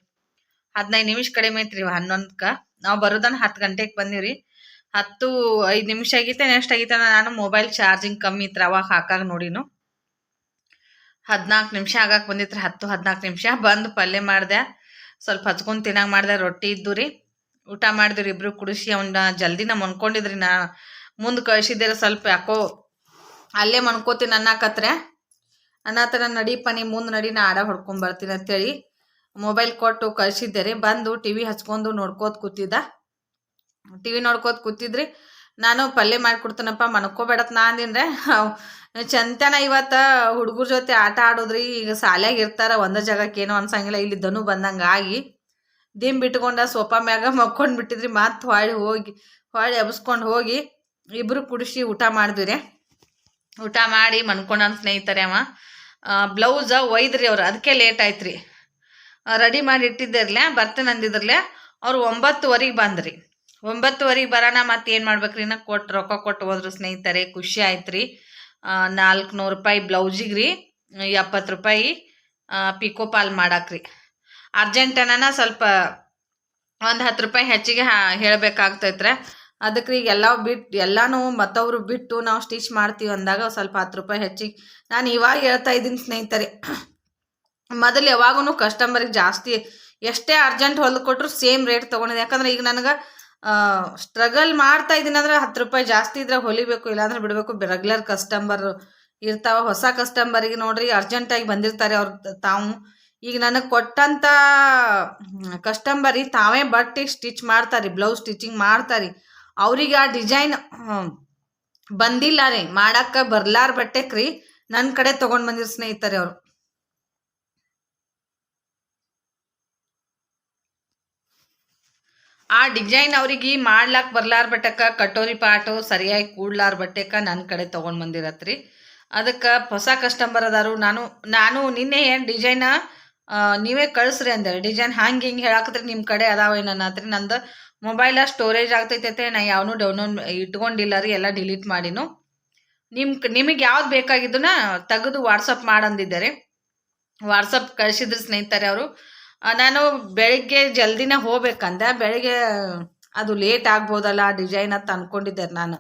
S1: ಹದಿನೈದು ನಿಮಿಷ ಕಡಿಮೆ ಐತ್ರಿ ಹನ್ನೊಂದಕ್ಕೆ ನಾವು ಬರೋದನ್ನ ಹತ್ತು ಗಂಟೆಗೆ ಬಂದೀವಿ ಹತ್ತು ಐದು ನಿಮಿಷ ಆಗೈತೆ ನೆಕ್ಸ್ಟ್ ಆಗೈತೆ ನಾನು ಮೊಬೈಲ್ ಚಾರ್ಜಿಂಗ್ ಕಮ್ಮಿ ಇತ್ತು ಅವಾಗ ಹಾಕಾಗ ನೋಡಿನು. ಹದಿನಾಲ್ಕು ನಿಮಿಷ ಆಗಕ್ಕೆ ಬಂದಿತ್ತು ಹತ್ತು ಹದಿನಾಲ್ಕು ನಿಮಿಷ ಬಂದು ಪಲ್ಯ ಮಾಡಿದೆ. ಸ್ವಲ್ಪ ಹಚ್ಕೊಂಡು ತಿನ್ನಾಗ್ ಮಾಡ್ದೆ, ರೊಟ್ಟಿ ಇದ್ದು ರೀ. ಊಟ ಮಾಡಿದ್ರಿ, ಇಬ್ರು ಕುಡಿಸಿ ಅವನ್ನ ಜಲ್ದಿನ ಮನ್ಕೊಂಡಿದ್ರಿ ನಾ. ಮುಂದೆ ಕಳ್ಸಿದ್ದೀರ ಸ್ವಲ್ಪ ಯಾಕೋ ಅಲ್ಲೇ ಮನ್ಕೋತೀನಿ ಅನ್ನಕತ್ರೆ. ಅನ್ನತ್ರ ನಡೀಪ ನೀ ಮುಂದೆ ನಡಿ ನಾ ಆಡ ಹೊಡ್ಕೊಂಡ್ ಬರ್ತೀನಿ ಅಂತೇಳಿ ಮೊಬೈಲ್ ಕೊಟ್ಟು ಕಳ್ಸಿದ್ದೆ ರೀ ಬಂದು ಟಿ ವಿ ಹಚ್ಕೊಂಡು ನೋಡ್ಕೋತ ಕೂತಿದ್ದ. ಟಿ ವಿ ನೋಡ್ಕೋತ ಕೂತಿದ್ರಿ. ನಾನು ಪಲ್ಯ ಮಾಡಿಕೊಡ್ತೀನಪ್ಪ ಮನ್ಕೋಬೇಡತ್ ನಾ ಅಂದಿನ್ರೆ. ಚಂತನ ಇವತ್ತು ಹುಡುಗರ ಜೊತೆ ಆಟ ಆಡೋದ್ರಿ, ಈಗ ಶಾಲ್ಯಾಗ ಇರ್ತಾರ, ಒಂದೇ ಜಾಗಕ್ಕೆ ಏನೋ ಅನ್ಸಂಗಿಲ್ಲ, ಇಲ್ಲಿ ದನು ಬಂದಂಗೆ ಆಗಿ ದಿಮ್ ಬಿಟ್ಕೊಂಡ ಸೋಫಾ ಮ್ಯಾಗ ಮಕ್ಕೊಂಡು ಬಿಟ್ಟಿದ್ರಿ ಮತ್ತೆ ಹೊಳ್ಳಿ ಹೋಗಿ, ಹೊಳ್ಳಿ ಎಬ್ಸ್ಕೊಂಡು ಹೋಗಿ ಇಬ್ರು ಕುಡಿಸಿ ಊಟ ಮಾಡಿದ್ವಿ ರೀ ಊಟ ಮಾಡಿ ಮನ್ಕೊಂಡ ಸ್ನೇಹಿತರೆ ಅವ. ಬ್ಲೌಸ ಒಯ್ದ್ರಿ ಅವ್ರು ಅದಕ್ಕೆ ಲೇಟ್ ಆಯ್ತ್ರಿ. ರೆಡಿ ಮಾಡಿ ಇಟ್ಟಿದ್ದಿರ್ಲೆ, ಬರ್ತೇನೆ ಅಂದಿದ್ರಲೆ ಅವ್ರು ಒಂಬತ್ತುವರೆಗೆ ಬಂದ್ರಿ. ಒಂಬತ್ತುವರೆಗೆ ಬರೋಣ ಮತ್ತೆ ಏನು ಮಾಡ್ಬೇಕ್ರಿ? ನಾ ಕೊಟ್ಟು ರೊಕ್ಕ ಕೊಟ್ಟು ಹೋದ್ರು ಸ್ನೇಹಿತರೆ, ಖುಷಿ ಆಯ್ತು ರೀ ನಾಲ್ಕುನೂರು ರೂಪಾಯಿ ಬ್ಲೌಸಿಗೆ ರೀ ಎಪ್ಪತ್ತು ರೂಪಾಯಿ ಪಿಕೋಪಾಲ್ ಮಾಡಾಕ್ರಿ. ಅರ್ಜೆಂಟನ ಸ್ವಲ್ಪ ಒಂದು ಹತ್ತು ರೂಪಾಯಿ ಹೆಚ್ಚಿಗೆ ಹೇಳಬೇಕಾಗ್ತೈತ್ರೆ. ಅದಕ್ಕೆ ಈಗ ಎಲ್ಲ ಬಿಟ್ಟು ಎಲ್ಲನೂ ಮತ್ತವರು ಬಿಟ್ಟು ನಾವು ಸ್ಟಿಚ್ ಮಾಡ್ತೀವಿ ಅಂದಾಗ ಸ್ವಲ್ಪ ಹತ್ತು ರೂಪಾಯಿ ಹೆಚ್ಚಿಗೆ ನಾನು ಇವಾಗ ಹೇಳ್ತಾ ಇದ್ದೀನಿ ಸ್ನೇಹಿತರೆ, ಮೊದಲು ಯಾವಾಗೂ ಕಸ್ಟಮರಿಗೆ ಜಾಸ್ತಿ ಎಷ್ಟೇ ಅರ್ಜೆಂಟ್ ಹೊಲ್ದು ಕೊಟ್ಟರು ಸೇಮ್ ರೇಟ್ ತೊಗೊಂಡಿದೆ. ಯಾಕಂದ್ರೆ ಈಗ ನನಗೆ ಸ್ಟ್ರಗಲ್ ಮಾಡ್ತಾ ಇದ್ದೀನಿ ಅಂದ್ರೆ ಹತ್ತು ರೂಪಾಯಿ ಜಾಸ್ತಿ ಇದ್ರೆ ಹೊಲಿಬೇಕು, ಇಲ್ಲಾಂದ್ರೆ ಬಿಡಬೇಕು. ರೆಗ್ಯುಲರ್ ಕಸ್ಟಮರ್ ಇರ್ತಾವ, ಹೊಸ ಕಸ್ಟಮರಿಗೆ ನೋಡ್ರಿ, ಅರ್ಜೆಂಟಾಗಿ ಬಂದಿರ್ತಾರೆ ಅವ್ರು ತಾವು. ಈಗ ನನಗೆ ಕೊಟ್ಟಂತ ಕಸ್ಟಮರಿ ತಾವೇ ಬಟ್ಟೆ ಸ್ಟಿಚ್ ಮಾಡ್ತಾರೆ ಬ್ಲೌಸ್ ಸ್ಟಿಚಿಂಗ್ ಮಾಡ್ತಾರೆ. ಅವ್ರಿಗೆ ಆ ಡಿಸೈನ್ ಬಂದಿಲ್ಲ ರೀ, ಮಾಡಕ್ಕೆ ಬರ್ಲಾರ ಬಟ್ಟೆಕ್ರಿ ನನ್ನ ಕಡೆ ತಗೊಂಡ್ ಬಂದಿರ ಸ್ನೇಹಿತರೆ ಅವರು. ಆ ಡಿಸೈನ್ ಅವ್ರಿಗೆ ಮಾಡ್ಲಾಕ್ ಬರ್ಲಾರ ಬಟ್ಟೆಕ, ಕಟೋರಿ ಪಾಟು ಸರಿಯಾಗಿ ಕೂಡ್ಲಾರ ಬಟ್ಟೆಕ ನನ್ನ ಕಡೆ ತಗೊಂಡ್ ಬಂದಿರತ್ರಿ. ಅದಕ್ಕೆ ಹೊಸ ಕಸ್ಟಮರ್ ಅದಾರು, ನಾನು ನಾನು ನಿನ್ನೆ ಏನು ಡಿಸೈನ ನೀವೇ ಕಳಿಸ್ರಿ ಅಂದೇಳಿ ಡಿಸೈನ್ ಹ್ಯಾಂಗ್ ಹಿಂಗೆ ಹೇಳಾಕತ್ರಿ ನಿಮ್ಮ ಕಡೆ ಅದಾವ ಅನ್ನತ್ರಿ ನಂದು ಮೊಬೈಲ ಸ್ಟೋರೇಜ್ ಆಗ್ತೈತೈತೆ. ನಾ ಯಾವನು ಡೌನ್ಲೋಡ್ ಇಟ್ಕೊಂಡಿಲ್ಲ ರೀ, ಎಲ್ಲ ಡಿಲೀಟ್ ಮಾಡಿನು. ನಿಮ್ ನಿಮಗೆ ಯಾವ್ದು ಬೇಕಾಗಿದ್ದನ್ನ ತೆಗೆದು ವಾಟ್ಸಪ್ ಮಾಡಂದಿದ್ದಾರೆ ವಾಟ್ಸಪ್ ಕಳಿಸಿದ್ರು ಸ್ನೇಹಿತರೆ ಅವರು. ನಾನು ಬೆಳಿಗ್ಗೆ ಜಲ್ದಿನೇ ಹೋಗ್ಬೇಕಂದೆ. ಬೆಳಿಗ್ಗೆ ಅದು ಲೇಟ್ ಆಗ್ಬೋದಲ್ಲ ಡಿಸೈನ್ ಅಂತ ಅನ್ಕೊಂಡಿದ್ದೆ ನಾನು.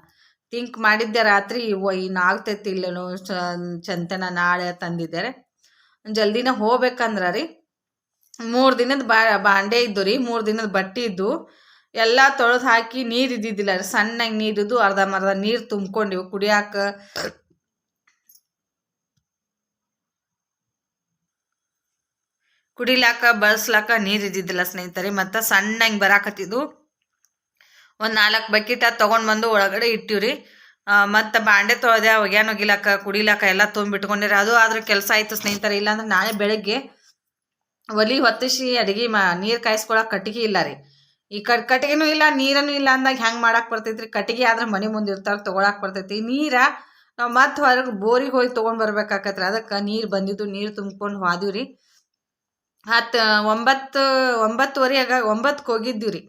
S1: ಥಿಂಕ್ ಮಾಡಿದ್ದೆ ರಾತ್ರಿ ಇವ ಇನ್ನು ಆಗ್ತೈತಿ ಇಲ್ಲೇನೋ ಚಂತನ ನಾಳೆ ತಂದಿದ್ದಾರೆ ಜಲ್ದಿನೇ ಹೋಗ್ಬೇಕಂದ್ರ ರೀ ಮೂರು ದಿನದ ಬಾ, ಬಾಂಡೆ ಇದ್ದು ರೀ ಮೂರು ದಿನದ ಬಟ್ಟೆ ಇದ್ದು ಎಲ್ಲ ತೊಳೆದು ಹಾಕಿ ನೀರು ಇದ್ದಿದ್ದಿಲ್ಲ ರೀ. ಸಣ್ಣಗೆ ನೀರಿದ್ದು ಅರ್ಧಂಬರ್ಧ ನೀರು ತುಂಬ್ಕೊಂಡಿವು, ಕುಡಿಯಾಕ. ಕುಡಿಲಾಕ, ಬಳಸ್ಲಾಕ ನೀರು ಇದ್ದಿದ್ದಿಲ್ಲ ಸ್ನೇಹಿತರೆ. ಮತ್ತು ಸಣ್ಣಂಗೆ ಬರಾಕತ್ತಿದ್ದು ಒಂದು ನಾಲ್ಕು ಬಕೆಟ ತೊಗೊಂಡು ಬಂದು ಒಳಗಡೆ ಇಟ್ಟಿವ್ರಿ. ಮತ್ತು ಬಾಂಡೆ ತೊಳೆದೆ ಒಗ್ಯಾನ ಒಗಿಲಾಕ ಕುಡಿಲಾಕ ಎಲ್ಲ ತುಂಬಿಟ್ಕೊಂಡಿರ ಅದು ಆದ್ರೆ ಕೆಲಸ ಆಯಿತು ಸ್ನೇಹಿತರೆ. ಇಲ್ಲಾಂದ್ರೆ ನಾಳೆ ಬೆಳಗ್ಗೆ ಒಲಿ ಹೊತ್ತಿಸಿ ಅಡಿಗೆ ಮಾ, ನೀರು ಕಾಯಿಸ್ಕೊಳಕ್ಕೆ ಕಟ್ಟಿಗೆ ಇಲ್ಲ ರೀ. ಈ ಕಟ್, ಕಟ್ಟಿಗೆನೂ ಇಲ್ಲ ನೀರನ್ನು ಇಲ್ಲ ಅಂದಾಗ ಹೆಂಗೆ ಮಾಡಕ್ಕೆ ಬರ್ತೈತಿ ರೀ ಕಟ್ಟಿಗೆ ಆದ್ರೆ ಮನೆ ಮುಂದೆ ಇರ್ತಾರೆ ತೊಗೊಳಕ್ಕೆ ಬರ್ತೈತಿ. ನೀರ ನಾವು ಮತ್ತೆ ಹೊರಗೆ ಬೋರಿಗೆ ಹೋಗಿ ತೊಗೊಂಡು ಬರ್ಬೇಕಾಕತ್ರಿ. ಅದಕ್ಕೆ ನೀರು ಬಂದಿದ್ದು, ನೀರು ತುಂಬ್ಕೊಂಡು ಹೋದಿವಿ ರೀ ಹತ್ತು, ಒಂಬತ್ತು, ಒಂಬತ್ತುವರೆಯಾಗ ಒಂಬತ್ತಕ್ಕೆ ಹೋಗಿದ್ದೀವಿ ರೀ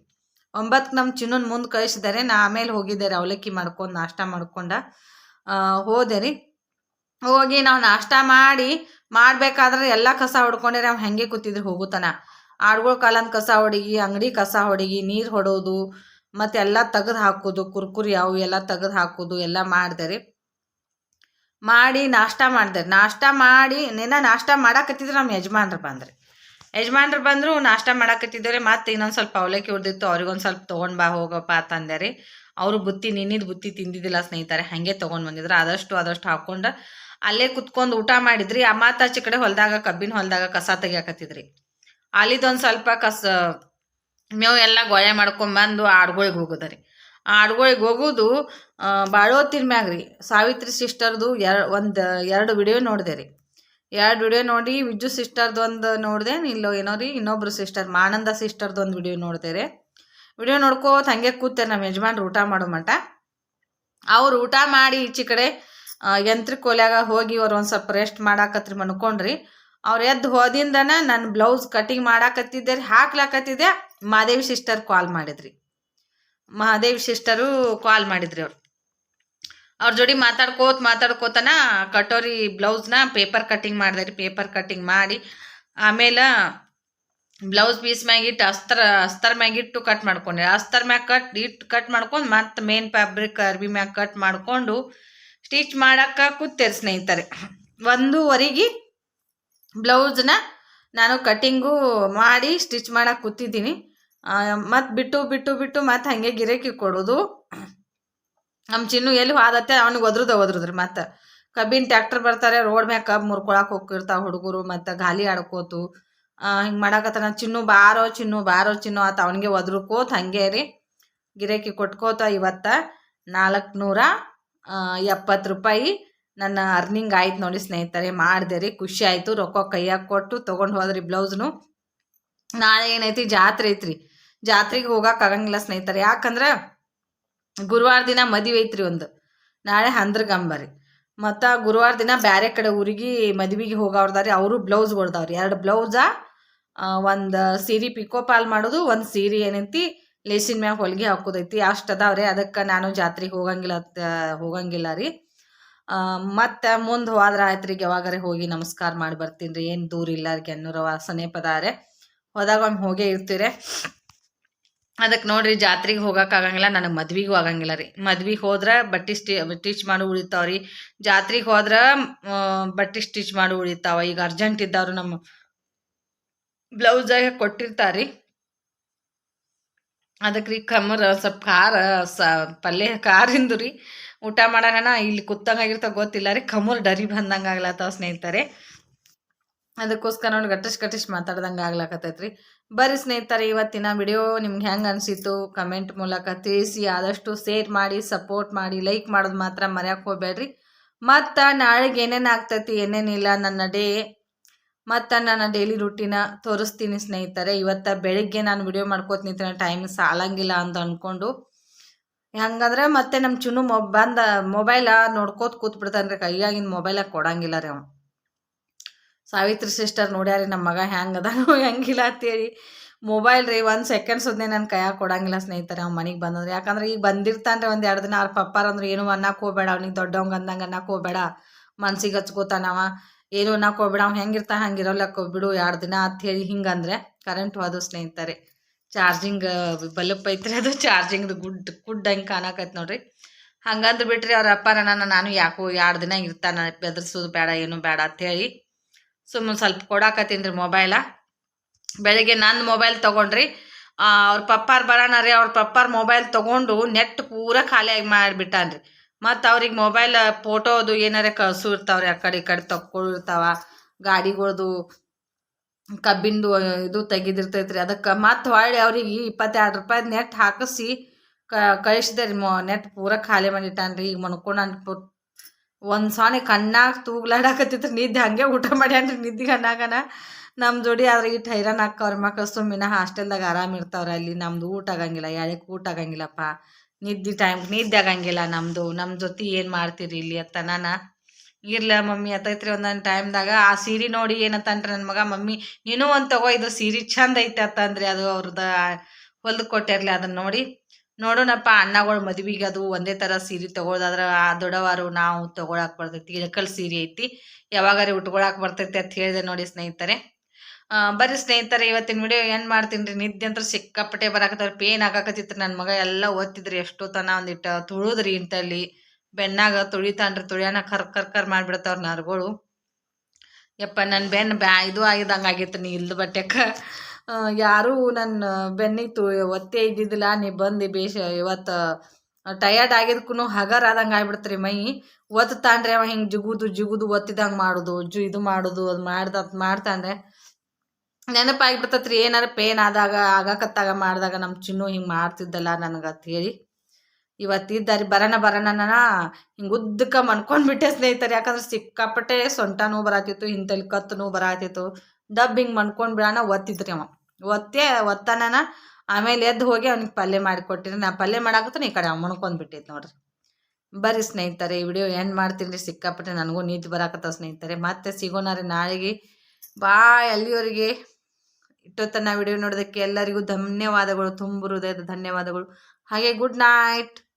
S1: ಒಂಬತ್ತು ನಮ್ಮ ಚಿನ್ನನ್ ಮುಂದೆ ಕಳಿಸಿದ್ದಾರೆ ನಾ ಆಮೇಲೆ ಹೋಗಿದ್ದೆ ರೀ ಅವಲಕ್ಕಿ ಮಾಡ್ಕೊಂಡು, ನಾಷ್ಟ ಮಾಡ್ಕೊಂಡ. ಹೋದೆ ರೀ. ಹೋಗಿ ನಾವು ನಾಷ್ಟ ಮಾಡಿ, ಮಾಡಬೇಕಾದ್ರೆ ಎಲ್ಲ ಕಸ ಹೊಡ್ಕೊಂಡೆ ನಾವು ಹೆಂಗೆ ಕೂತಿದ್ರು ಹೋಗುತ್ತಾನ ಆಡ್ಗಳ ಕಾಲನ ಕಸ ಹೊಡಿಗಿ, ಅಂಗಡಿ ಕಸ ಹೊಡಿಗಿ, ನೀರು ಹೊಡೋದು, ಮತ್ತೆ ಎಲ್ಲ ತೆಗೆದು ಹಾಕೋದು, ಕುರ್ಕುರಿ ಅವು ಎಲ್ಲ ತೆಗೆದು ಹಾಕೋದು, ಎಲ್ಲ ಮಾಡಿದೆ ರೀ. ಮಾಡಿ ನಾಷ್ಟ ಮಾಡಿದೆ ನಾಷ್ಟ ಮಾಡಿ ನಿನ್ನ ನಾಷ್ಟ ಮಾಡಕತ್ತಿದ್ರು ನಮ್ಮ ಯಜಮಾನ್ರು ಬಂದ್ರಿ. ಯಜಮಾನ್ರು ಬಂದರು ನಾಷ್ಟ ಮಾಡಾಕತ್ತಿದ್ದಾರೆ ಮತ್ತೆ ಇನ್ನೊಂದು ಸ್ವಲ್ಪ ಅವಲಕ್ಕಿ ಉಳಿದಿತ್ತು, ಅವ್ರಿಗೊಂದು ಸ್ವಲ್ಪ ತೊಗೊಂಡು ಬಾ ಹೋಗಪ್ಪ ಅಂತಂದೆ ರೀ. ಅವರು ಬುತ್ತಿ ನಿನ್ನಿದ್ದು ಬುತ್ತಿ ತಿಂದಿದ್ದಿಲ್ಲ ಸ್ನೇಹಿತರೆ, ಹಾಗೆ ತೊಗೊಂಡು ಬಂದಿದ್ರು. ಆದಷ್ಟು ಆದಷ್ಟು ಹಾಕ್ಕೊಂಡು ಅಲ್ಲೇ ಕುತ್ಕೊಂಡು ಊಟ ಮಾಡಿದ್ರಿ ಆ ಮಾತು ಆಚೆ ಕಡೆ ಹೊಲದಾಗ, ಕಬ್ಬಿನ ಹೊಲದಾಗ ಕಸ ತೆಗಿಯಾಕತ್ತಿದ್ರಿ. ಅಲ್ಲಿದೊಂದು ಸ್ವಲ್ಪ ಕಸ, ಮೇವು ಎಲ್ಲ ಗೊಳೆ ಮಾಡ್ಕೊಂಬಂದು ಆಡ್ಗಳಿಗೆ ಹೋಗೋದ್ರಿ ಆಡ್ಗಳಿಗೆ ಹೋಗೋದು ಬಾಳೋತಿನ ಮ್ಯಾಗ ರೀ. ಸಾವಿತ್ರಿ ಸಿಸ್ಟರ್ದು ಎರ, ಒಂದು, ಎರಡು ವಿಡಿಯೋ ನೋಡಿದೆ ರೀ. ಎರಡು ವಿಡಿಯೋ ನೋಡಿ, ವಿಜು ಸಿಸ್ಟರ್ದು ಒಂದು ನೋಡಿದೆ, ಇಲ್ಲೋ ಏನೋ ರೀ, ಇನ್ನೊಬ್ರು ಸಿಸ್ಟರ್, ಮಾನಂದ ಸಿಸ್ಟರ್ದು ಒಂದು ವಿಡಿಯೋ ನೋಡ್ತೇವೆ ರೀ ವಿಡಿಯೋ ನೋಡ್ಕೋತ ಹಾಗೆ ಕೂತೆ ನಮ್ಮ ಯಜಮಾನ್ರು ಊಟ ಮಾಡೋ ಮಟ. ಅವ್ರು ಊಟ ಮಾಡಿ ಈಚೆ ಕಡೆ ಯಂತ್ರ ಕೊಲ್ಯಾಗ ಹೋಗಿ ಅವ್ರು ಒಂದು ಸ್ವಲ್ಪ ರೆಸ್ಟ್ ಮಾಡಾಕತ್ರಿ ಮನ್ಕೊಂಡ್ರಿ. ಅವ್ರು ಎದ್ದು ಹೋದಿಂದನ ನನ್ನ ಬ್ಲೌಸ್ ಕಟಿಂಗ್ ಮಾಡಾಕತ್ತಿದ್ದೆ ರೀ, ಹಾಕ್ಲಾಕತ್ತಿದ್ದೆ ಮಹಾದೇವಿ ಸಿಸ್ಟರ್ ಕಾಲ್ ಮಾಡಿದ್ರಿ. ಮಹಾದೇವಿ ಸಿಸ್ಟರು ಕಾಲ್ ಮಾಡಿದ್ರಿ ಅವ್ರು. ಅವ್ರ ಜೋಡಿ ಮಾತಾಡ್ಕೋತ ಮಾತಾಡ್ಕೋತನ ಕಟೋರಿ ಬ್ಲೌಸ್ನ ಪೇಪರ್ ಕಟ್ಟಿಂಗ್ ಮಾಡಿದೆ ರೀ ಪೇಪರ್ ಕಟ್ಟಿಂಗ್ ಮಾಡಿ. ಆಮೇಲೆ ಬ್ಲೌಸ್ ಪೀಸ್ ಮ್ಯಾಗಿಟ್ಟು ಅಸ್ತರ, ಅಸ್ತರ್ ಮ್ಯಾಗಿಟ್ಟು ಕಟ್ ಮಾಡ್ಕೊಂಡೆ. ಅಸ್ತರ್ ಮ್ಯಾಗ ಕಟ್ ಇಟ್ಟು ಕಟ್ ಮಾಡ್ಕೊಂಡು ಮತ್ತೆ ಮೇನ್ ಫ್ಯಾಬ್ರಿಕ್ ಅರ್ಬಿ ಮ್ಯಾಗ ಕಟ್ ಮಾಡಿಕೊಂಡು ಸ್ಟಿಚ್ ಮಾಡಕ್ಕೆ ಕೂತೇರಿ ಸ್ನೇಹಿತರೆ. ಒಂದೂವರೆಗೆ ಬ್ಲೌಸ್ನ ನಾನು ಕಟ್ಟಿಂಗು ಮಾಡಿ ಸ್ಟಿಚ್ ಮಾಡಕ್ಕೆ ಕೂತಿದ್ದೀನಿ. ಮತ್ತು ಬಿಟ್ಟು ಬಿಟ್ಟು ಬಿಟ್ಟು ಮತ್ತು ಹಾಗೆ ಗಿರಕಿ ಕೊಡೋದು. ನಮ್ಮ ಚಿನ್ನು ಎಲ್ಲಿ ಹೋದತ್ತೆ ಅವ್ನಿಗೆ ಒದ್ರದ ಒದ್ರದ್ರಿ ಮತ್ತು. ಕಬ್ಬಿನ ಟ್ಯಾಕ್ಟರ್ ಬರ್ತಾರೆ, ರೋಡ್ ಮ್ಯಾಗ ಕಬ್ಬು ಮುರ್ಕೊಳಕ್ಕೆ ಹೋಗಿರ್ತಾವ ಹುಡುಗರು ಮತ್ತು ಗಾಲಿ ಆಡ್ಕೋತು. ಹಿಂಗೆ ಮಾಡಾಕತ್ತಾನ ಚಿನ್ನು, ಬಾರೋ ಚಿನ್ನು ಬಾರೋ ಚಿನ್ನು ಆತ ಅವನಿಗೆ ಒದ್ರಕೋತ ಹಂಗೆ ರೀ. ಗಿರಾಕಿ ಕೊಟ್ಕೋತ ಇವತ್ತ ನಾಲ್ಕು ನೂರ ಎಪ್ಪತ್ತು ರೂಪಾಯಿ ನನ್ನ ಅರ್ನಿಂಗ್ ಆಯ್ತು ನೋಡಿ ಸ್ನೇಹಿತರೆ, ಮಾಡಿದೆ ರೀ. ಖುಷಿ ಆಯಿತು, ರೊಕ್ಕ ಕೈಯಾಗ ಕೊಟ್ಟು ತೊಗೊಂಡು ಹೋದ್ರಿ ಬ್ಲೌಸ್ನು. ನಾಳೆ ಏನೈತಿ ಜಾತ್ರೆ ಐತ್ರಿ. ಜಾತ್ರೆಗೆ ಹೋಗಕ್ಕೆ ಆಗಂಗಿಲ್ಲ ಸ್ನೇಹಿತರೆ, ಯಾಕಂದ್ರೆ ಗುರುವಾರ ದಿನ ಮದುವೆ ಐತ್ರಿ ಒಂದು. ನಾಳೆ ಹಂದ್ರಗಂಬರಿ. ಮತ್ತು ಗುರುವಾರ ದಿನ ಬೇರೆ ಕಡೆ ಊರಿಗೆ ಮದ್ವೆಗೆ ಹೋಗವ್ರದಾರಿ ಅವರು ಬ್ಲೌಸ್ ಹೊಡ್ದಾವ್ರಿ. ಎರಡು ಬ್ಲೌಸ ಒಂದು ಸೀರೆ ಪಿಕೋ ಪಾಲ್ ಮಾಡೋದು, ಒಂದು ಸೀರೆ ಏನೈತಿ, ಲೇಸಿನ ಮ್ಯಾಗ ಹೊಲಿಗೆ ಹಾಕೋದೈತಿ. ಅಷ್ಟು ಅದಾವ್ರಿ ಅದಕ್ಕೆ ನಾನು ಜಾತ್ರೆಗೆ ಹೋಗಂಗಿಲ್ಲ ಹೋಗಂಗಿಲ್ಲ ರೀ. ಮತ್ತು ಮುಂದೆ ಹೋದ್ರೆ ಆಯ್ತು ಯಾವಾಗಾರೆ ಹೋಗಿ ನಮಸ್ಕಾರ ಮಾಡಿ ಬರ್ತೀನಿ ರೀ. ಏನು ದೂರ ಇಲ್ಲ ರೀ. ಕೆನ್ನೂರವ ಸಮೀಪದಾರೆ ಹೋದಾಗ ಒಮ್ಮೆ ಹೋಗೇ ಇರ್ತೀರಿ. ಅದಕ್ಕೆ ನೋಡ್ರಿ, ಜಾತ್ರೆಗೆ ಹೋಗೋಕ್ಕಾಗಂಗಿಲ್ಲ ನನಗೆ ಮದ್ವೆಗೂ ಆಗಂಗಿಲ್ಲ ರೀ. ಮದ್ವೆಗೆ ಹೋದ್ರೆ ಬಟ್ಟೆ ಸ್ಟಿ ಸ್ಟಿಚ್ ಮಾಡಿ ಉಳಿತಾವ ರೀ. ಜಾತ್ರೆಗೆ ಹೋದ್ರೆ ಬಟ್ಟೆ ಸ್ಟಿಚ್ ಮಾಡಿ ಉಳಿತಾವ. ಈಗ ಅರ್ಜೆಂಟ್ ಇದ್ದವ್ರು ನಮ್ಮ ಬ್ಲೌಸಾಗೆ ಕೊಟ್ಟಿರ್ತಾರೆ ಅದಕ್ಕೆ ರೀ ಕಮರ್ ಸ್ವಲ್ಪ ಖಾರ, ಸ, ಪಲ್ಯ ಖಾರಿಂದು ರೀ. ಊಟ ಮಾಡೋಣ ಇಲ್ಲಿ ಕುತ್ತಂಗಾಗಿರ್ತಾವ ಗೊತ್ತಿಲ್ಲ ರೀ. ಕಮ್ಮರ್ ಡರಿ ಬಂದಂಗೆ ಆಗ್ಲತ್ತಾವ ಸ್ನೇಹಿತರೆ. ಅದಕ್ಕೋಸ್ಕರ ನೋಡಿ ಗಟ್ಟಿಸ್ ಗಟ್ಟಿಸ್ ಮಾತಾಡ್ದಂಗೆ ಆಗ್ಲಾಕತ್ತೈತ್ರಿ. ಬರ್ರಿ ಸ್ನೇಹಿತರೆ, ಇವತ್ತಿನ ವಿಡಿಯೋ ನಿಮ್ಗೆ ಹೆಂಗೆ ಅನಿಸಿತು ಕಮೆಂಟ್ ಮೂಲಕ ತಿಳಿಸಿ, ಆದಷ್ಟು ಶೇರ್ ಮಾಡಿ ಸಪೋರ್ಟ್ ಮಾಡಿ ಲೈಕ್ ಮಾಡೋದು ಮಾತ್ರ ಮರ್ಯಾಕೆ ಹೋಗ್ಬೇಡ್ರಿ. ಮತ್ತು ನಾಳೆಗೆ ಏನೇನು ಆಗ್ತೈತಿ ಏನೇನಿಲ್ಲ ನನ್ನ ಡೇ ಮತ್ತು ನನ್ನ ಡೈಲಿ ರೂಟೀನ ತೋರಿಸ್ತೀನಿ ಸ್ನೇಹಿತರೆ. ಇವತ್ತು ಬೆಳಿಗ್ಗೆ ನಾನು ವಿಡಿಯೋ ಮಾಡ್ಕೋತ ನಿಂತಿನ ಟೈಮ್ ಸಾಲಂಗಿಲ್ಲ ಅಂತ ಅಂದ್ಕೊಂಡು ಹೆಂಗಂದ್ರೆ ಮತ್ತೆ ನಮ್ಮ ಚುನು ಮೊಬ್ ಬಂದ ಮೊಬೈಲ ನೋಡ್ಕೋತ ಕೂತ್ ಬಿಡ್ತಾನೆ ರೀ ಕೈಯಾಗಿನ ಮೊಬೈಲಾಗ ಕೊಡಂಗಿಲ್ಲ ರೀ ಅವ. ಸಾವಿತ್ರಿ ಸಿಸ್ಟರ್ ನೋಡ್ಯಾರಿ ನಮ್ಮ ಮಗ ಹೆಂಗದಾನೋ ಹೆಂಗಿಲ್ಲ ಅಂತೇಳಿ. ಮೊಬೈಲ್ ರೀ, ಒಂದು ಸೆಕೆಂಡ್ಸ್ ಸುದ್ನೆ ನನ್ನ ಕೈಯಾಗ ಕೊಡಂಗಿಲ್ಲ ಸ್ನೇಹಿತರೆ, ಅವ್ನ ಮನೆಗೆ ಬಂದಂದ್ರೆ. ಯಾಕಂದ್ರೆ ಈಗ ಬಂದಿರ್ತಾನೆ ಒಂದು ಎರಡು ದಿನ, ಅವ್ರ ಪಪ್ಪಾರ ಅಂದ್ರೆ, ಏನು ಅನ್ನಕ್ಕೆ ಹೋಗ್ಬೇಡ, ಅವ್ನಿಗೆ ದೊಡ್ಡವಂಗೆ ಅಂದಂಗೆ ಅನ್ನಕ್ಕೆ ಹೋಗ್ಬೇಡ. ಮನ್ಸಿಗೆ ಹಚ್ಕೋತಾನವ ಏನು ಅನ್ನಕ್ಕೆ ಹೋಗ್ಬೇಡ, ಅವ್ನು ಹೆಂಗಿರ್ತಾ ಹಂಗಿರೋಲ್ಲಕ್ಕೆ ಬಿಡು ಎರಡು ದಿನ ಅಂತ ಹೇಳಿ ಹಿಂಗಂದ್ರೆ ಕರೆಂಟ್ ಹೋದು ಸ್ನೇಹಿತರೆ. ಚಾರ್ಜಿಂಗ್ ಬಲಪ್ ಐತ್ರಿ, ಅದು ಚಾರ್ಜಿಂಗ್ದು ಗುಡ್ ಗುಡ್ ಹಂಗೆ ಕಾಣಕೈತೆ ನೋಡ್ರಿ. ಹಂಗಂದ್ರೆ ಬಿಟ್ರಿ ಅವ್ರ ಅಪ್ಪ ನನ್ನ ನಾನು ಯಾಕೋ ಎರಡು ದಿನ ಇರ್ತಾನೆ, ಬೆದರ್ಸೋದು ಬೇಡ, ಏನು ಬೇಡ ಅಂತೇಳಿ. ಸುಮ್ಮನೆ ಸ್ವಲ್ಪ ಕೊಡಾಕತ್ತೀನಿ ಮೊಬೈಲ ಬೆಳಿಗ್ಗೆ ನನ್ನ ಮೊಬೈಲ್ ತೊಗೊಂಡ್ರಿ ಅವ್ರ ಪಪ್ಪಾರ್ ಬರೋಣ ರೀ, ಅವ್ರ ಪಪ್ಪಾರ್ ಮೊಬೈಲ್ ತೊಗೊಂಡು ನೆಟ್ ಪೂರ ಖಾಲಿಯಾಗಿ ಮಾಡಿಬಿಟ್ಟಾನ್ರಿ. ಮತ್ತು ಅವ್ರಿಗೆ ಮೊಬೈಲ್ ಫೋಟೋದು ಏನಾರ ಕಸು ಇರ್ತಾವ್ರಿ, ಆ ಕಡೆ ಈ ಕಡೆ ತಕ್ಕೊಂಡಿರ್ತಾವ ಗಾಡಿಗಳದು ಕಬ್ಬಿಂದು ಇದು ತೆಗೆದಿರ್ತೈತ್ರಿ. ಅದಕ್ಕೆ ಮತ್ತೆ ಹೊಳ್ಳಿ ಅವ್ರಿಗೆ ಇಪ್ಪತ್ತೆರಡು ರೂಪಾಯಿ ನೆಟ್ ಹಾಕಿಸಿ ಕ, ಕಳಿಸಿದೆ ರೀ, ಮೊ ನೆಟ್ ಪೂರ ಖಾಲಿ ಮಾಡಿಟ್ಟಾನ್ರಿ. ಈಗ ಮನ್ಕೊಂಡು ಅನ್ಬಿಟ್ಟು ಒಂದು ಸಾನಿ ಕಣ್ಣಾಗ ತೂಗ್ಲಾಡಕತ್ತಿತ್ತು, ನಿದ್ದೆ ಹಂಗೆ ಊಟ ಮಾಡ್ಯಾನ್ರಿ ನಿದ್ದೆ ಕಣ್ಣಾಗನ. ನಮ್ಮ ಜೋಡಿ ಆದ್ರೆ ಇಟ್ಟು ಹೈರಾಣ ಹಾಕವ್ರ ಮಕ್ಳು ಸುಮ್ಮಿನ ಹಾಸ್ಟೆಲ್ದಾಗ ಆರಾಮ್ ಇರ್ತಾವ್ರ ಅಲ್ಲಿ, ನಮ್ದು ಊಟ ಆಗಂಗಿಲ್ಲ ಯಾಳಕ್ಕೆ ಊಟ ಆಗಂಗಿಲ್ಲಪ್ಪ. ನಿದ್ದೆ ಟೈಮ್ ನಿದ್ದೆ ಆಗಂಗಿಲ್ಲ ನಮ್ಮದು ನಮ್ಮ ಜೊತೆ ಏನು ಮಾಡ್ತೀರಿ ಇಲ್ಲಿ ಅತ್ತ ನಾನ. ಇರ್ಲ ಮಮ್ಮಿ ಅತ್ತೈತ್ರಿ ಒಂದೊಂದು ಟೈಮ್ದಾಗ ಆ ಸೀರೆ ನೋಡಿ ಏನಂತನ್ರಿ ನನ್ನ ಮಗ, ಮಮ್ಮಿ, ನೀನು ಒಂದು ತಗೋ, ಇದು ಸೀರೆ ಚಂದ ಐತೆ ಅಂತಂದ್ರಿ, ಅದು ಅವ್ರದ್ದು ಹೊಲ್ದು ಕೊಟ್ಟಿರ್ಲಿ ಅದನ್ನ ನೋಡಿ. ನೋಡೋಣಪ್ಪ, ಅಣ್ಣಗಳು ಮದುವೆಗೆ ಅದು ಒಂದೇ ಥರ ಸೀರೆ ತಗೊಳ್ದಾದ್ರೆ ಆ ದೊಡ್ಡವಾರು ನಾವು ತಗೊಳಕ್ ಬರ್ತೈತಿ, ಇಳಕಲ್ ಸೀರೆ ಐತಿ. ಯಾವಾಗಾರ ಉಟ್ಕೊಳಕ್ ಬರ್ತೈತಿ ಅಂತ ಹೇಳಿದೆ ನೋಡಿ ಸ್ನೇಹಿತರೆ. ಬರ್ರಿ ಸ್ನೇಹಿತರೆ, ಇವತ್ತಿನ ವಿಡಿಯೋ ಏನು ಮಾಡ್ತೀನಿ ರೀ? ನಿದ್ದೆ ಅಂತ ಸಿಕ್ಕಾಪಟ್ಟೆ ಬರಾಕತ್ತಾರ ಪೇನ್ ಆಗಾಕತ್ತಿತ್ತು ನನ್ನ ಮಗ. ಎಲ್ಲ ಓದ್ತಿದ್ರಿ ಎಷ್ಟೋ ತನ ಒಂದಿಟ್ಟು ತುಳಿದ್ರಿ ಇಂತಲ್ಲಿ. ಬೆನ್ನಾಗ ತುಳಿತಾನ್ರಿ, ತುಳಿಯಾನ ಕರ್ ಕರ್ ಕರ್ ಮಾಡ್ಬಿಡ್ತಾವ್ರ ನರ್ಗಳು. ಯಪ್ಪ ನನ್ನ ಬೆನ್ನು ಬ್ಯಾ ಇದು ಆಗಿದಂಗೆ ಆಗಿತ್ತು ನೀ ಇಲ್ದ ಬಟ್ಟೆಕ. ಯಾರೂ ನನ್ನ ಬೆನ್ನಿತ್ತು, ಒತ್ತೆ ಒತ್ತೇ ಇದ್ದಿದ್ದಿಲ್ಲ, ನೀ ಬಂದು ಬೇಷ, ಇವತ್ತು ಟಯರ್ಡ್ ಆಗಿದ್ಕೂ ಹಗರ್ ಆದಂಗೆ ಆಗ್ಬಿಡ್ತ್ರಿ ಮೈ. ಒತ್ತಾನ್ರಿ ಅವ ಹಿಂಗೆ ಜಿಗುದು ಜಿಗುದು, ಒತ್ತಿದಂಗೆ ಮಾಡೋದು, ಜು, ಇದು ಮಾಡೋದು, ಅದು ಮಾಡ್ದ ಮಾಡ್ತಾನೆ ನೆನಪಾಗಿಬಿಡ್ತತ್ರಿ, ಏನಾರ ಪೇನ್ ಆದಾಗ, ಆಗಕತ್ತಾಗ ಮಾಡಿದಾಗ ನಮ್ಮ ಚಿನ್ನು ಹಿಂಗೆ ಮಾಡ್ತಿದ್ದಲ್ಲ ನನಗೆ ಹೇಳಿ. ಇವತ್ತಿದ್ದಾರಿ ಬರೋಣ ಬರೋಣ ಹಿಂಗೆ ಉದ್ದಕ್ಕ ಮನ್ಕೊಂಡ್ಬಿಟ್ಟೆ ಸ್ನೇಹಿತರೆ, ಯಾಕಂದ್ರೆ ಸಿಕ್ಕಾಪಟ್ಟೆ ಸೊಂಟನೂ ಬರಾತಿತ್ತು ಇಂತಲ್ಲಿ ಕತ್ತು ಬರಾತಿತ್ತು. ಡಬ್ ಹಿಂಗೆ ಮನ್ಕೊಂಡು ಬಿಡೋಣ ಒತ್ತಿದ್ರಿ ಅವ. ಒತ್ತೇ, ಒತ್ತನನ ಆಮೇಲೆ ಎದ್ದು ಹೋಗಿ ಅವ್ನಿಗೆ ಪಲ್ಯ ಮಾಡಿಕೊಟ್ಟಿರಿ ನಾ ಪಲ್ಯ ಮಾಡಾಕತ್ತ ಈ ಕಡೆ ಅವ್ ಮಣ್ಕೊಂಡ್ಬಿಟ್ಟೈತೆ ನೋಡ್ರಿ. ಬರ್ರಿ ಸ್ನೇಹಿತರೆ, ಈ ವಿಡಿಯೋ ಎಂಡ್ ಮಾಡ್ತೀನಿ ಸಿಕ್ಕಾಪಟ್ಟೆ ನನಗೂ ನೀತಿ ಬರಾಕತ್ತಾವ ಸ್ನೇಹಿತರೆ. ಮತ್ತೆ ಸಿಗೋಣ ರೀ ನಾಳೆಗೆ. ಬಾ ಎಲ್ಲಿಯವರೆಗೆ ಇಟ್ಟೊತ್ತನ ವಿಡಿಯೋ ನೋಡೋದಕ್ಕೆ ಎಲ್ಲರಿಗೂ ಧನ್ಯವಾದಗಳು. ತುಂಬ ಹೃದಯದ ಧನ್ಯವಾದಗಳು. ಹಾಗೆ ಗುಡ್ ನೈಟ್